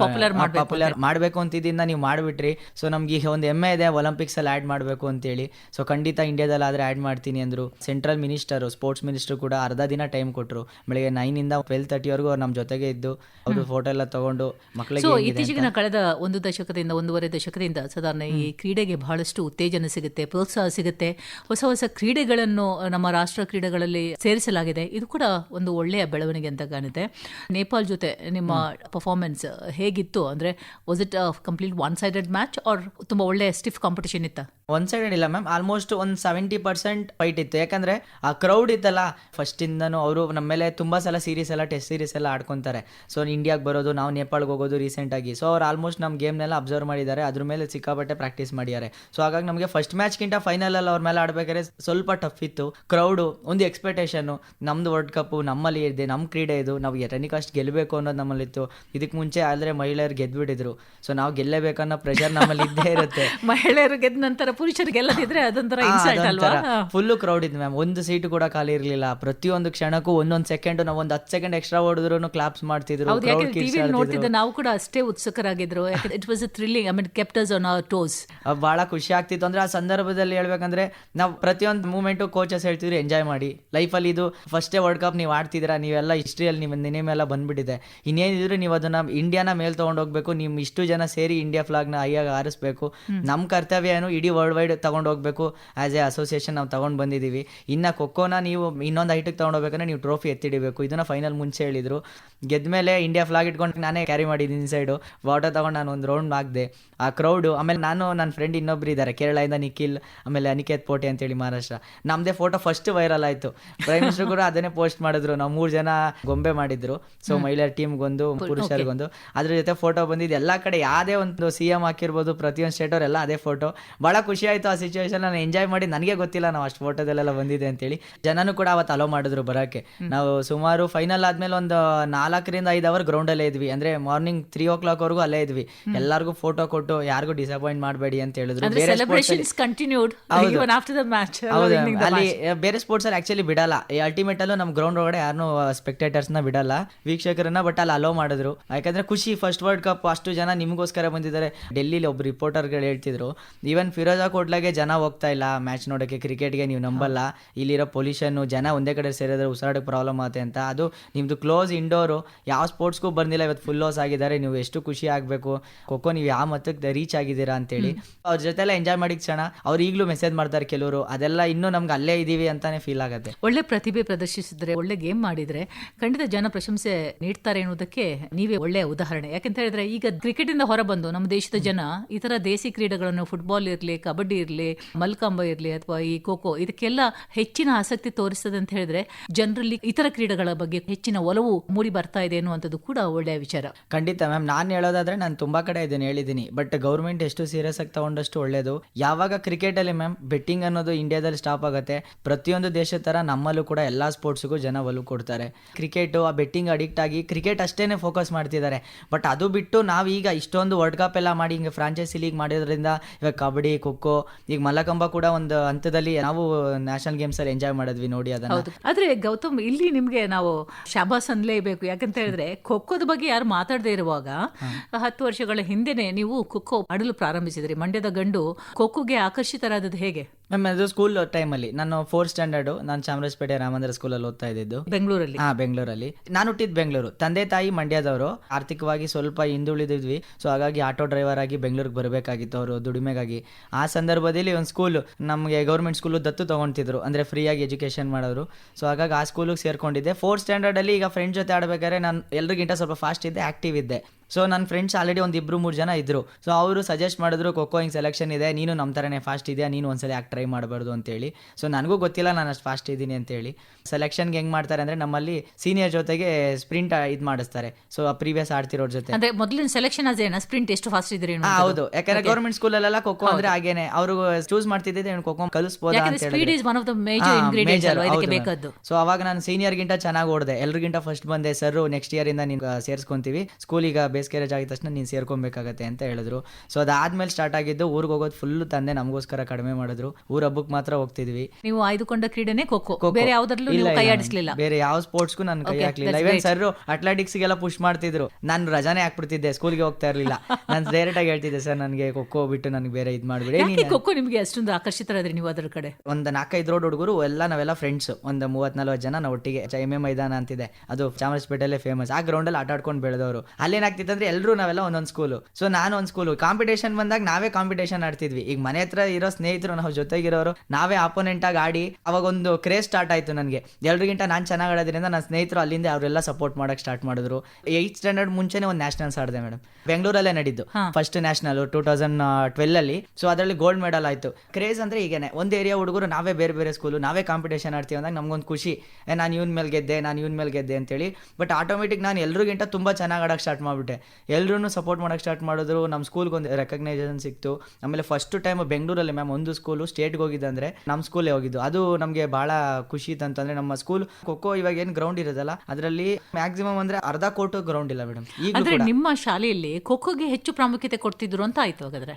ಪಾಪ್ಯುಲರ್ ಮಾಡಬೇಕು ಅಂತಿದ್ದಿಂದ ನೀವು ಮಾಡಿಬಿಟ್ರಿ. ಸೊ ನಮ್ಗೆ ಈಗ ಒಂದು ಹೆಮ್ಮೆ ಇದೆ ಒಲಿಂಪಿಕ್ಸ್ ಅಲ್ಲಿ ಆ್ಯಡ್ ಮಾಡಬೇಕು ಅಂತೇಳಿ. ಸೊ ಖಂಡಿತ ಇಂಡಿಯಾದಲ್ಲಿ ಆದರೆ ಆ್ಯಡ್ ಮಾಡ್ತೀನಿ ಅಂದರು. ಸೆಂಟ್ರಲ್ ಮಿನಿಸ್ಟರು ಸ್ಪೋರ್ಟ್ಸ್ ಮಿನಿಸ್ಟರ್ ಕೂಡ ಅರ್ಧ ದಿನ ಟೈಮ್ ಕೊಟ್ಟರು ಬೆಳಿಗ್ಗೆ ನೈನಿಂದ ಟ್ವೆಲ್ ತರ್ಟಿವರೆಗೂ ಅವ್ರು ನಮ್ಮ ಜೊತೆಗೆ ಇದ್ದು ಅವರು ಫೋಟೋ ಎಲ್ಲ ತಗೊಂಡು ಮಕ್ಕಳಿಗೆ ಇತ್ತೀಚೆಗಿನ ಕಳೆದ ಒಂದು ದಶಕದಿಂದ ಒಂದೂವರೆ ದಶಕದಿಂದ ಸಾಧಾರಣ ಈ ಕ್ರೀಡೆಗೆ ಬಹಳಷ್ಟು ಉತ್ತೇಜನ ಸಿಗುತ್ತೆ ಪ್ರೋತ್ಸಾಹ ಸಿಗುತ್ತೆ. ಹೊಸ ಹೊಸ ಕ್ರೀಡೆಗಳನ್ನು ನಮ್ಮ ರಾಷ್ಟ್ರ ಕ್ರೀಡೆಗಳಲ್ಲಿ ಸೇರಿಸಲಾಗಿದೆ. ಇದು ಕೂಡ ಒಂದು ಒಳ್ಳೆಯ ಬೆಳವಣಿಗೆ ಅಂತ ಕಾಣುತ್ತೆ. ನೇಪಾಲ್ ಜೊತೆ ನಿಮ್ಮ ಪರ್ಫಾರ್ಮೆನ್ಸ್ ಹೇಗಿತ್ತು? ಅಂದ್ರೆ was it complete one sided match or ತುಂಬಾ ಒಳ್ಳೆಯ ಸ್ಟಿಫ್ ಕಾಂಪಿಟೇಷನ್ ಇತ್ತ? ಒನ್ ಸೈಡೆಡ್ ಇಲ್ಲ ಮ್ಯಾಮ್ ಆಲ್ಮೋಸ್ಟ್ ಒಂದು ಸೆವೆಂಟಿ ಪರ್ಸೆಂಟ್ ಫೈಟ್ ಇತ್ತು. ಯಾಕಂದ್ರೆ ಆ ಕ್ರೌಡ್ ಇತ್ತಲ್ಲ ಫಸ್ಟಿಂದನೂ ಅವರು ನಮ್ಮ ಮೇಲೆ ತುಂಬ ಸಲ ಸೀರೀಸ್ ಎಲ್ಲ ಟೆಸ್ಟ್ ಸೀರೀಸ್ ಎಲ್ಲ ಆಡ್ಕೊಂತಾರೆ. ಸೊ ಇಂಡಿಯಾಗೆ ಬರೋದು, ನಾವು ನೇಪಾಳ್ಗೆ ಹೋಗೋದು ರೀಸೆಂಟಾಗಿ ಸೊ ಅವ್ರು ಆಲ್ಮೋಸ್ಟ್ ನಮ್ಮ ಗೇಮ್ನೆಲ್ಲ ಅಬ್ಸರ್ವ್ ಮಾಡಿದ್ದಾರೆ, ಅದ್ರ ಮೇಲೆ ಸಿಕ್ಕಾಪಟ್ಟೆ ಪ್ರಾಕ್ಟೀಸ್ ಮಾಡಿದ್ದಾರೆ. ಸೊ ಹಾಗಾಗಿ ನಮಗೆ ಫಸ್ಟ್ ಮ್ಯಾಚ್ಗಿಂತ ಫೈನಲಲ್ಲಿ ಅವ್ರ ಮೇಲೆ ಆಡ್ಬೇಕಾದ್ರೆ ಸ್ವಲ್ಪ ಟಫ್ ಇತ್ತು. ಕ್ರೌಡು ಒಂದು ಎಕ್ಸ್ಪೆಕ್ಟೇಷನ್ ನಮ್ದು ವರ್ಲ್ಡ್ ಕಪ್ಪು ನಮ್ಮಲ್ಲಿ ಇದೆ ನಮ್ಮ ಕ್ರೀಡೆ ಇದು, ನಾವು ಎಟನಿಕಸ್ಟ್ ಗೆಲ್ಲಬೇಕು ಅನ್ನೋದು ನಮ್ಮಲ್ಲಿತ್ತು. ಇದಕ್ಕೆ ಮುಂಚೆ ಆದರೆ ಮಹಿಳೆಯರು ಗೆದ್ಬಿಟ್ಟಿದ್ರು. ಸೊ ನಾವು ಗೆಲ್ಲಬೇಕನ್ನೋ ಪ್ರೆಷರ್ ನಮ್ಮಲ್ಲಿ ಇದ್ದೇ ಇರುತ್ತೆ. ಮಹಿಳೆಯರು ಗೆದ್ದ ನಂತರ ಪುರುಷರು ಗೆಲ್ಲದಿದ್ರೆ ಅದೊಂಥರ. ಇನ್ಸಲ್ಟ್ ಅಲ್ವಾ ಫುಲ್ಲು ಕ್ರೌಡ್ ಇತ್ತು ಮ್ಯಾಮ್ ಒಂದು ಸೀಟು ಕೂಡ ಖಾಲಿ ಇರಲಿಲ್ಲ. ಪ್ರತಿಯೊಂದು ಕ್ಷಣಕ್ಕೂ ಒಂದೊಂದು ಸೆಕೆಂಡ್ ನಾವು ಒಂದು ಹತ್ತು ಸೆಕೆಂಡ್ ಎಕ್ಸ್ಟ್ರಾ ಹೊಡೆದ್ರು ಕ್ಲಾಪ್ಸ್ ಮಾಡ್ತಿದ್ರು. ಹೌದು ಯಾಕಂದ್ರೆ ಟಿವಿ ನೋಡ್ತಿದ್ದೆ ನಾವು ಕೂಡ ಅಷ್ಟೇ ಉತ್ಸುಕರಾಗಿದ್ರು. It was a thrilling I mean ಕೆಪ್ಟರ್ಸ್ on our toes ಬಹಳ ಖುಷಿ ಆಗ್ತಿತ್ತು. ಅಂದ್ರೆ ಆ ಸಂದರ್ಭದಲ್ಲಿ ಹೇಳ್ಬೇಕಂದ್ರೆ ನಾವು ಪ್ರತಿಯೊಂದು ಮೂಮೆಂಟು ಕೋಚಸ್ ಹೇಳ್ತಿದ್ರು ಎಂಜಾಯ್ ಮಾಡಿ. ಲೈಫಲ್ಲಿ ಇದು ಫಸ್ಟೇ ವರ್ಲ್ಡ್ ಕಪ್ ನೀವು ಆಡ್ತಿದ್ದೀರಾ ನೀವೆಲ್ಲ ಹಿಸ್ಟ್ರಿಯಲ್ಲಿ ನಿಮ್ಮ ನೆನೆಮೆಲ್ಲ ಬಂದ್ಬಿಟ್ಟಿದೆ. ಇನ್ನೇನಿದ್ರು ನೀವು ಅದನ್ನ ಇಂಡಿಯಾನ ಮೇಲ್ ತೊಗೊಂಡೋಗ್ಬೇಕು ಹೋಗ್ಬೇಕು. ನಿಮ್ ಇಷ್ಟು ಜನ ಸೇರಿ ಇಂಡಿಯಾ ಫ್ಲಾಗ್ನ ಹೈಯಾಗಿ ಆರಿಸ್ಬೇಕು ನಮ್ಮ ಕರ್ತವ್ಯ ಏನು? ಇಡೀ ವರ್ಲ್ಡ್ ವೈಡ್ ತೊಗೊಂಡು ಹೋಗಬೇಕು. ಆ್ಯಸ್ ಎ ಅಸೋಸಿಯೇಷನ್ ನಾವು ತೊಗೊಂಡು ಬಂದಿದ್ದೀವಿ ಇನ್ನ ಖೋಖೋನ ನೀವು ಇನ್ನೊಂದು ಹೈಟಿಗೆ ತೊಗೊಂಡೋಗ್ಬೇಕಂದ್ರೆ ನೀವು ಟ್ರೋಫಿ ಎತ್ತಿಡಿಬೇಕು. ಇದನ್ನ ಫೈನಲ್ ಮುಂಚೆ ಹೇಳಿದ್ರು. ಗೆದ್ಮೇಲೆ ಇಂಡಿಯಾ ಫ್ಲಾಗ್ ಇಟ್ಕೊಂಡು ನಾನೇ ಕ್ಯಾರಿ ಮಾಡಿದ್ದೀನಿ ಸೈಡು ವಾಟರ್ ತೊಗೊಂಡು ನಾನು ಒಂದು ರೌಂಡ್ ಹಾಕಿದೆ. ಆ ಕ್ರೌಡು ಆಮೇಲೆ ನಾನು ನನ್ನ ಫ್ರೆಂಡ್ ಇನ್ನೊಬ್ರು ಇದ್ದಾರೆ ಕೇರಳದಿಂದ ನಿಖಿಲ್ ಆಮೇಲೆ ಅನಿಕೇತ್ ಪೋಟೆ ಅಂತೇಳಿ ಮಹಾರಾಷ್ಟ್ರ. ನಮ್ಮದೇ ಫೋಟೋ ಫಸ್ಟ್ ವೈರಲ್ ಆಯಿತು. ಪ್ರೈಮ್ ಮಿನಿಸ್ಟರ್ ಕೂಡ ಅದನ್ನೇ ಪೋಸ್ಟ್ ಮಾಡಿದ್ರು. ನಾವು ಮೂರು ಜನ ಗೊಂಬೆ ಮಾಡಿದ್ರು. ಸೊ ಮಹಿಳೆಯರ ಟೀಮ್ಗೊಂದು ಪುರುಷರಿಗೊಂದು ಅದ್ರ ಜೊತೆ ಫೋಟೋ ಬಂದಿದ್ದು ಎಲ್ಲ ಕಡೆ ಯಾವುದೇ ಒಂದು ಸಿ ಎಂ ಹಾಕಿರ್ಬೋದು ಪ್ರತಿಯೊಂದು ಸ್ಟೇಟ್ ಅವರೆಲ್ಲ ಅದೇ ಫೋಟೋ ಭಾಳ ಖುಷಿ ಆಯಿತು ಆ ಸಿಚುವೇಶನ್ ನಾನು ಎಂಜಾಯ್ ಮಾಡಿ ನನಗೆ ಗೊತ್ತಿಲ್ಲ ನಾವು ಅಷ್ಟು ಫೋಟೋದಲ್ಲೆಲ್ಲ ಬಂದಿದೆ ಅಂತೇಳಿ. ಜನನು ಕೂಡ ಅವತ್ತು ಅಲೋ ಮಾಡಿದ್ರು ಬರೋಕ್ಕೆ. ನಾವು ಸುಮಾರು ಫೈನಲ್ ಆದ್ಮೇಲೆ ಒಂದು ನಾಲ್ಕರಿಂದ ಐದು ಅವರ್ ಗ್ರೌಂಡಲ್ಲೇ ಇದ್ವಿ. ಅಂದ್ರೆ ಮಾರ್ನಿಂಗ್ ತ್ರೀ ಓ ಕ್ಲಾಕ್ ವರೆಗೂ ಅಲ್ಲೇ ಇದ್ವಿ. ಎಲ್ಲರಿಗೂ ಫೋಟೋ ಕೊಟ್ಟು ಯಾರಿಗೂ ಡಿಸಪಾಯಿಂಟ್ ಮಾಡಬೇಡಿ ಅಂತ ಹೇಳಿದ್ರು. ಅಲ್ಲಿ- ಬೇರೆ ಸ್ಪೋರ್ಟ್ಸ್ ಅಲ್ಲಿ ಆಕ್ಚುಲಿ ಬಿಡಲ್ಲ. ಅಲ್ಟಿಮೇಟ್ ಅಲ್ಲೂ ನಮ್ಮ ಗ್ರೌಂಡ್ ಒಳಗಡೆ ಯಾರು ಸ್ಪೆಕ್ಟೇಟರ್ಸ್ನ ಬಿಡಲ್ಲ. ವೀಕ್ಷಕರನ್ನ ಬಟ್ ಅಲ್ಲಿ ಅಲೋ ಮಾಡಿದ್ರು. ಯಾಕಂದ್ರೆ ಖುಷಿ ಫಸ್ಟ್ ವರ್ಲ್ಡ್ ಕಪ್ ಅಷ್ಟು ಜನ ನಿಮಗೋಸ್ಕರ ಬಂದಿದ್ದಾರೆ. ಡೆಲ್ಲಿಲಿ ಒಬ್ಬ ರಿಪೋರ್ಟರ್ಗಳು ಹೇಳ್ತಿದ್ರು. ಈವನ್ ಫಿರೋಜಾ ಕೋಟ್ಲಾಗೆ ಜನ ಹೋಗ್ತಾ ಇಲ್ಲ. ಮ್ಯಾಚ್ ನೋಡೋಕೆ ಕ್ರಿಕೆಟ್ಗೆ ನೀವು ನಂಬಲ್ಲ. ಇಲ್ಲಿರೋ ಪೊಲ್ಯೂಷನ್ನು ಜನ ಒಂದೇ ಕಡೆ ಸೇರಿದ್ರೆ ಉಸಿರಾಡಕ್ಕೆ ಪ್ರಾಬ್ಲಮ್ ಆಗುತ್ತೆ ಅಂತ. ಅದು ನಿಮ್ಮದು ಕ್ಲೋಸ್ ಇಂಡೋರು ಯಾವ ಸ್ಪೋರ್ಟ್ಸ್ಗೂ ಬಂದಿಲ್ಲ. ಇವತ್ತು ಫುಲ್ ಲಾಸ್ ಆಗಿದ್ದಾರೆ. ನೀವು ಎಷ್ಟು ಖುಷಿ ಆಗಬೇಕು? ಖೋಖೋ ನೀವು ಯಾವ ಮತಕ್ಕೆ ರೀಚ್ ಆಗಿದ್ದೀರಾ ಅಂತೇಳಿ. ಅವ್ರ ಜೊತೆಲ್ಲ ಎಂಜಾಯ್ ಮಾಡಿದ ಕ್ಷಣ. ಅವ್ರು ಈಗಲೂ ಮೆಸೇಜ್ ಮಾಡ್ತಾರೆ ಕೆಲವರು. ಅದೆಲ್ಲ ಇನ್ನೂ ನಮ್ಗೆ ಅಲ್ಲೇ ಇದ್ದೀವಿ ಅಂತಾನೆ ಫೀಲ್ ಆಗುತ್ತೆ. ಒಳ್ಳೆ ಪ್ರತಿಭೆ ಪ್ರದರ್ಶಿಸಿದ್ರೆ ಒಳ್ಳೆ ಗೇಮ್ ಮಾಡಿದ್ರೆ ಖಂಡಿತ ಜನ ಪ್ರಶಂಸೆ ನೀಡ್ತಾರೆ ಎನ್ನುವುದಕ್ಕೆ ನೀವೇ ಒಳ್ಳೆಯ ಉದಾಹರಣೆ. ಯಾಕಂತ ಹೇಳಿದ್ರೆ ಈಗ ಕ್ರಿಕೆಟ್ ಇಂದ ಹೊರಬಂದು ನಮ್ಮ ದೇಶದ ಜನ ಈ ತರ ದೇಸಿ ಕ್ರೀಡೆಗಳನ್ನು ಫುಟ್ಬಾಲ್ ಇರಲಿ ಕಬಡ್ಡಿ ಇರಲಿ, ಮಲ್ಕಂಬ ಇರಲಿ ಅಥವಾ ಈ ಖೋಖೋ, ಇದಕ್ಕೆಲ್ಲ ಹೆಚ್ಚಿನ ಆಸಕ್ತಿ ತೋರಿಸ್ತದೆ ಅಂತ ಹೇಳಿದ್ರೆ ಜನರಲ್ಲಿ ಇತರ ಕ್ರೀಡೆಗಳ ಬಗ್ಗೆ ಹೆಚ್ಚಿನ ಒಲವು ಮೂಡಿ ಬರ್ತಾ ಇದೆ ಅನ್ನುವಂಥದ್ದು ಕೂಡ ಒಳ್ಳೆಯ ವಿಚಾರ. ಖಂಡಿತ ಮ್ಯಾಮ್, ನಾನು ಹೇಳೋದಾದ್ರೆ ನಾನು ತುಂಬಾ ಕಡೆ ಇದನ್ನು ಹೇಳಿದ್ದೀನಿ. ಬಟ್ ಗೌರ್ಮೆಂಟ್ ಎಷ್ಟು ಸೀರಿಯಸ್ ಆಗಿ ತಗೊಂಡಷ್ಟು ಒಳ್ಳೇದು. ಯಾವಾಗ ಕ್ರಿಕೆಟ್ ಅಲ್ಲಿ ಮ್ಯಾಮ್ ಬೆಟ್ಟಿಂಗ್ ಅನ್ನೋದು ಇಂಡಿಯಾದಲ್ಲಿ ಸ್ಟಾಪ್ ಆಗುತ್ತೆ. ಪ್ರತಿಯೊಂದು ದೇಶದ ತರ ನಮ್ಮಲ್ಲೂ ಕೂಡ ಎಲ್ಲಾ ಸ್ಪೋರ್ಟ್ಸ್ಗೂ ಜನ ಒಲವು ಕೊಡ್ತಾರೆ. ಕ್ರಿಕೆಟ್ ಆ ಬೆಟ್ಟಿಂಗ್ ಅಡಿಕ್ಟ್ ಆಗಿ ಕ್ರಿಕೆಟ್ ಅಷ್ಟೇನೆ ಫೋಕಸ್ ಮಾಡ್ತಿದ್ದಾರೆ. ಬಟ್ ಅದು ಬಿಟ್ಟು ನಾವೀಗ ಇಷ್ಟೊಂದು ವರ್ಲ್ಡ್ ಕಪ್ ಎಲ್ಲ ಮಾಡಿ ಹಿಂಗೆ ಫ್ರಾಂಚೈಸಿ ಲೀಗ್ ಮಾಡಿದ್ರಿಂದ ಇವಾಗ ಕಬಡ್ಡಿ ಖೋಖೋ ಈಗ ಮಲ್ಲಕಂಬ ಕೂಡ ಒಂದು ಹಂತದಲ್ಲಿ ನಾವು ನ್ಯಾಷನಲ್ ಗೇಮ್ಸ್ ಅಲ್ಲಿ ಎಂಜಾಯ್ ಮಾಡಿದ್ವಿ ನೋಡಿ ಅದನ್ನ. ಆದ್ರೆ ಗೌತಮ್ ಇಲ್ಲಿ ನಿಮ್ಗೆ ನಾವು ಶಾಬಾಸ್ ಅನ್ಲೇಬೇಕು. ಯಾಕಂತ ಹೇಳಿದ್ರೆ ಖೋಖೋದ ಬಗ್ಗೆ ಯಾರು ಮಾತಾಡದೇ ಇರುವಾಗ ಹತ್ತು ವರ್ಷಗಳ ಹಿಂದೆನೆ ನೀವು ಖೋಖೋ ಆಡಲು ಪ್ರಾರಂಭಿಸಿದ್ರಿ. ಮಂಡ್ಯದ ಗಂಡು ಖೋಖೋಗೆ ಆಕರ್ಷಿತರಾದದ್ದು ಹೇಗೆ? ಮ್ಯಾಮ್ ಅದು ಸ್ಕೂಲ್ ಟೈಮಲ್ಲಿ ನಾನು ಫೋರ್ತ್ ಸ್ಟ್ಯಾಂಡರ್ಡು ನಾನು ಚಾಮರಾಜಪೇಟೆ ರಾಮಂದ್ರ ಸ್ಕೂಲಲ್ಲಿ ಓದ್ತಾ ಇದ್ದಿದ್ದು. ಬೆಂಗಳೂರಲ್ಲಿ? ಹಾಂ ಬೆಂಗಳೂರಲ್ಲಿ. ನಾನು ಹುಟ್ಟಿದ್ದು ಬೆಂಗಳೂರು. ತಂದೆ ತಾಯಿ ಮಂಡ್ಯದವರು. ಆರ್ಥಿಕವಾಗಿ ಸ್ವಲ್ಪ ಹಿಂದುಳಿದಿದ್ವಿ. ಸೊ ಹಾಗಾಗಿ ಆಟೋ ಡ್ರೈವರ್ ಆಗಿ ಬೆಂಗಳೂರಿಗೆ ಬರಬೇಕಾಗಿತ್ತು ಅವರು ದುಡಿಮೆಗಾಗಿ. ಆ ಸಂದರ್ಭದಲ್ಲಿ ಒಂದು ಸ್ಕೂಲ್ ನಮಗೆ ಗೌರ್ಮೆಂಟ್ ಸ್ಕೂಲು ದತ್ತು ತೊಗೊಳ್ತಿದ್ರು ಅಂದರೆ ಫ್ರೀಯಾಗಿ ಎಜುಕೇಷನ್ ಮಾಡೋರು. ಸೊ ಹಾಗಾಗಿ ಆ ಸ್ಕೂಲಿಗೆ ಸೇರ್ಕೊಂಡಿದ್ದೆ. ಫೋರ್ತ್ ಸ್ಟ್ಯಾಂಡರ್ಡಲ್ಲಿ ಈಗ ಫ್ರೆಂಡ್ ಜೊತೆ ಆಡಬೇಕಾದ್ರೆ ನಾನು ಎಲ್ರಿಗಿಂತ ಸ್ವಲ್ಪ ಫಾಸ್ಟ್ ಇದ್ದೆ ಆ್ಯಕ್ಟಿವ್ ಇದ್ದೆ. ಸೊ ನನ್ನ ಫ್ರೆಂಡ್ಸ್ ಆಲ್ರೆಡಿ ಒಂದು ಇಬ್ಬರು ಮೂರು ಜನ ಇದ್ರು. ಸೊ ಅವರು ಸಜೆಸ್ಟ್ ಮಾಡಿದ್ರು ಖೋಖೋ ಹಿಂಗೆ ಸೆಲೆಕ್ಷನ್ ಇದೆ. ನೀನು ನಮ್ಮ ಥರನೇ ಫಾಸ್ಟ್ ಇದೆಯಾ? ನೀನು ಒಂದ್ಸಲ ಯಾಕೆ ಟ್ರೈ ಮಾಡಬಾರ್ದು ಅಂತೇಳಿ ಸೊ ನನಗೂ ಗೊತ್ತಿಲ್ಲ ನಾನು ಅಷ್ಟು ಫಾಸ್ಟ್ ಇದ್ದೀನಿ ಅಂತೇಳಿ ಸೆಲೆಕ್ಷನ್ಗೆ ಹೆಂಗೆ ಮಾಡ್ತಾರೆ ಅಂದರೆ ನಮ್ಮಲ್ಲಿ ಸೀನಿಯರ್ ಜೊತೆಗೆ ಸ್ಪ್ರಿಂಟ್ ಇದು ಮಾಡಿಸ್ತಾರೆ. ಸೊ ಪ್ರೀವಿಯಸ್ ಆಡ್ತಿರೋರ್ ಜೊತೆ. ಅಂದ್ರೆ ಮೊದಲಿನ ಸೆಲೆಕ್ಷನ್ ಅದೇ ಸ್ಪ್ರಿಂಟ್ ಎಷ್ಟು ಫಾಸ್ಟ್ ಇದ್ರಿ ಹೌದು. ಯಾಕಂದ್ರೆ ಗೌರ್ಮೆಂಟ್ ಸ್ಕೂಲಲ್ಲೆಲ್ಲ ಖೋಖೋ ಅಂದ್ರೆ ಹಾಗೇನೆ. ಅವರು ಚೂಸ್ ಮಾಡ್ತಿದ್ದೆ ಖೋಖೋ ಕಲಿಸ್ಬೋದು ಅಂತ speed is one of the major ingredients ಅಲ್ವಾ? ಇದಕ್ಕೆ ಬೇಕಾದ್ದು. ಸೊ ಅವಾಗ ನಾನು ಸೀನಿಯರ್ ಗಿಂತ ಚೆನ್ನಾಗಿ ಓಡಿದೆ. ಎಲ್ರಿಗಿಂತ ಫಸ್ಟ್ ಬಂದೆ. ಸರ್ ನೆಕ್ಸ್ಟ್ ಇಯರ್ ಇಂದ ನಿಮ್ಗೆ ಸೇರಿಸ್ಕೊಂತೀವಿ. ಸ್ಕೂಲ್ ಈಗ ಬೇಸಿಗೆ ರಜೆ ಆಗಿದ ತಕ್ಷಣ ನೀನು ಸೇರ್ಕೊಬೇಕಾಗತ್ತೆ ಅಂತ ಹೇಳಿದ್ರು. ಸೊ ಅದಾದ್ಮೇಲೆ ಸ್ಟಾರ್ಟ್ ಆಗಿದ್ದು ಊರಿಗೆ ಹೋಗೋದು ಫುಲ್ ತಂದೆ ನಮಗೋಸ್ಕರ ಕಡಿಮೆ ಮಾಡಿದ್ರು. ಊರ ಹಬ್ಬಕ್ಕೆ ಮಾತ್ರ ಹೋಗ್ತಿದ್ವಿ. ನೀವು ಆಯ್ದುಕೊಂಡ ಕ್ರೀಡೆನೆ ಖೋಖೋ. ಬೇರೆ ಯಾವ್ದ್ರಲ್ಲೂ ಇಲ್ಲ, ನೀವು ಕೈ ಇಲ್ಲ, ಆಡಿಸ್ಲಿಲ್ಲ. ಬೇರೆ ಯಾವ ಸ್ಪೋರ್ಟ್ಸ್ಗೂ ನಾನು ಕೈ Okay, ಹಾಕ್ಲಿಲ್ಲ. that's even great. ಸರ್ ಅಟ್ಲೆಟಿಕ್ಸ್ ಗೆಲ್ಲ ಪುಷ್ ಮಾಡ್ತಿದ್ರು. ನಾನು ರಜಾನೇ ಹಾಕ್ಬಿಡ್ತಿದ್ದೆ ಸ್ಕೂಲ್ಗೆ ಹೋಗ್ತಾ ಇರ್ಲಿಲ್ಲ. ನಾನು ಡೈರೆಕ್ಟ್ ಆಗಿ ಹೇಳ್ತಿದ್ದೆ ಸರ್ ನನಗೆ ಖೋಖೋ ಬಿಟ್ಟು ನನಗೆ ಬೇರೆ ಇದು ಮಾಡಿಬಿಡಿ. ಯಾಕೆ ಖೋಖೋ ನಿಮ್ಗೆ ಅಷ್ಟೊಂದು ಆಕರ್ಷಿತರಾದ್ರಿ ನೀವು ಅದರ ಕಡೆ? ಒಂದು ನಾಲ್ಕೈದು ರೋಡ್ ಹುಡುಗರು ಎಲ್ಲ ನಾವೆಲ್ಲ ಫ್ರೆಂಡ್ಸ್ ಒಂದು ಮೂವತ್ ನಲ್ವತ್ತು ಜನ ನಾವು ಒಟ್ಟಿಗೆ ಎಂ ಎ ಮೈದಾನ ಅಂತಿದೆ. ಅದು ಚಾಮರಾಜಪೇಟೆಲ್ಲೇ ಫೇಮಸ್ ಆ ಗ್ರೌಂಡಲ್ಲಿ ಆಟ ಆಡ್ಕೊಂಡು ಬೆಳೆದವರು. ಅಲ್ಲೇನಾಗ್ತಿತ್ತು ಅಂದ್ರೆ ಎಲ್ಲರೂ ನಾವೆಲ್ಲ ಒಂದೊಂದು ಸ್ಕೂಲು ಸೊ ನಾನು ಒಂದು ಸ್ಕೂಲು ಕಾಂಪಿಟೇಷನ್ ಬಂದಾಗ ನಾವೇ ಕಾಂಪಿಟೇಷನ್ ಆಡ್ತಿದ್ವಿ. ಈಗ ಮನೆ ಹತ್ರ ಇರೋ ಸ್ನೇಹಿತರು ನಾವು ಜೊತೆಗಿರೋರು ನಾವೇ ಅಪೋನೆಂಟ್ ಆಗಿ ಆಡಿ ಅವಾಗ ಒಂದು ಕ್ರೇಜ್ ಸ್ಟಾರ್ಟ್ ಆಯ್ತು ನನಗೆ. ಎಲ್ರಿಗಿಂತ ನಾನು ಚೆನ್ನಾಗಿ ಆಡೋದ್ರಿಂದ ನನ್ನ ಸ್ನೇಹಿತರು ಅಲ್ಲಿಂದ ಅವರೆಲ್ಲ ಸಪೋರ್ಟ್ ಮಾಡೋಕೆ ಸ್ಟಾರ್ಟ್ ಮಾಡಿದ್ರು. ಏಯ್ತ್ ಸ್ಟ್ಯಾಂಡರ್ಡ್ ಮುಂಚೆನೆ ಒಂದು ನ್ಯಾಷನಲ್ಸ್ ಆಡಿದೆ ಮೇಡಮ್ ಬೆಂಗಳೂರಲ್ಲೇ ನಡೀತು first national two thousand twelve ಅಲ್ಲಿ. ಸೊ ಅದರಲ್ಲಿ ಗೋಲ್ಡ್ ಮೆಡಲ್ ಆಯ್ತು. ಕ್ರೇಜ್ ಅಂದ್ರೆ ಈಗೇನೆ. ಒಂದು ಏರಿಯಾ ಹುಡುಗರು ನಾವೇ ಬೇರೆ ಬೇರೆ ಸ್ಕೂಲು ನಾವೇ ಕಾಂಪಿಟೇಷನ್ ಆಡ್ತೀವಿ ಅಂದಾಗ ನಮ್ಗೊಂದು ಖುಷಿ. ನಾನು ಇವನ್ ಮೇಲೆ ಗೆದ್ದೆ ನಾನು ಇವನ್ ಮೇಲೆ ಗೆದ್ದೆ ಅಂತೇಳಿ. ಬಟ್ ಆಟೋಮೆಟಿಕ್ ನಾನು ಎಲ್ರಿಗಿಂತ ತುಂಬಾ ಚೆನ್ನಾಗಿ ಆಡಕ್ಕೆ ಸ್ಟಾರ್ಟ್ ಮಾಡ್ಬಿಟ್ಟೆ. ಎಲ್ಲರೂ ಸಪೋರ್ಟ್ ಮಾಡೋಕ್ಕೆ ಸ್ಟಾರ್ಟ್ ಮಾಡಿದ್ರು. ನಮ್ಮ ಸ್ಕೂಲ್ಗೆ ಒಂದು ರೆಕಗ್ನೈಸೇಷನ್ ಸಿಕ್ತು. ಆಮೇಲೆ ಫಸ್ಟ್ ಟೈಮ್ ಬೆಂಗಳೂರಲ್ಲಿ ಮ್ಯಾಮ್ ಒಂದು ಸ್ಕೂಲು ಸ್ಟೇಟ್ಗೆ ಹೋಗಿದ್ದು ಅಂದರೆ ನಮ್ಮ ಸ್ಕೂಲೇ ಹೋಗಿದ್ದು. ಅದು ನಮಗೆ ಭಾಳ ಖುಷಿ ಇತ್ತು ಅಂತಂದರೆ ನಮ್ಮ ಸ್ಕೂಲ್ ಖೋಖೋ ಇವಾಗ ಏನು ಗ್ರೌಂಡ್ ಇರೋದಲ್ಲ ಅದರಲ್ಲಿ ಮ್ಯಾಕ್ಸಿಮಮ್ ಅಂದರೆ ಅರ್ಧ ಕೋಟು ಗ್ರೌಂಡ್ ಇಲ್ಲ ಮೇಡಮ್ ಈಗ ಅಂದ್ರೆ ನಿಮ್ಮ ಶಾಲೆಯಲ್ಲಿ ಖೋಖೋಗೆ ಹೆಚ್ಚು ಪ್ರಾಮುಖ್ಯತೆ ಕೊಡ್ತಿದ್ರು ಅಂತ ಆಯ್ತು ಹಾಗಾದ್ರೆ.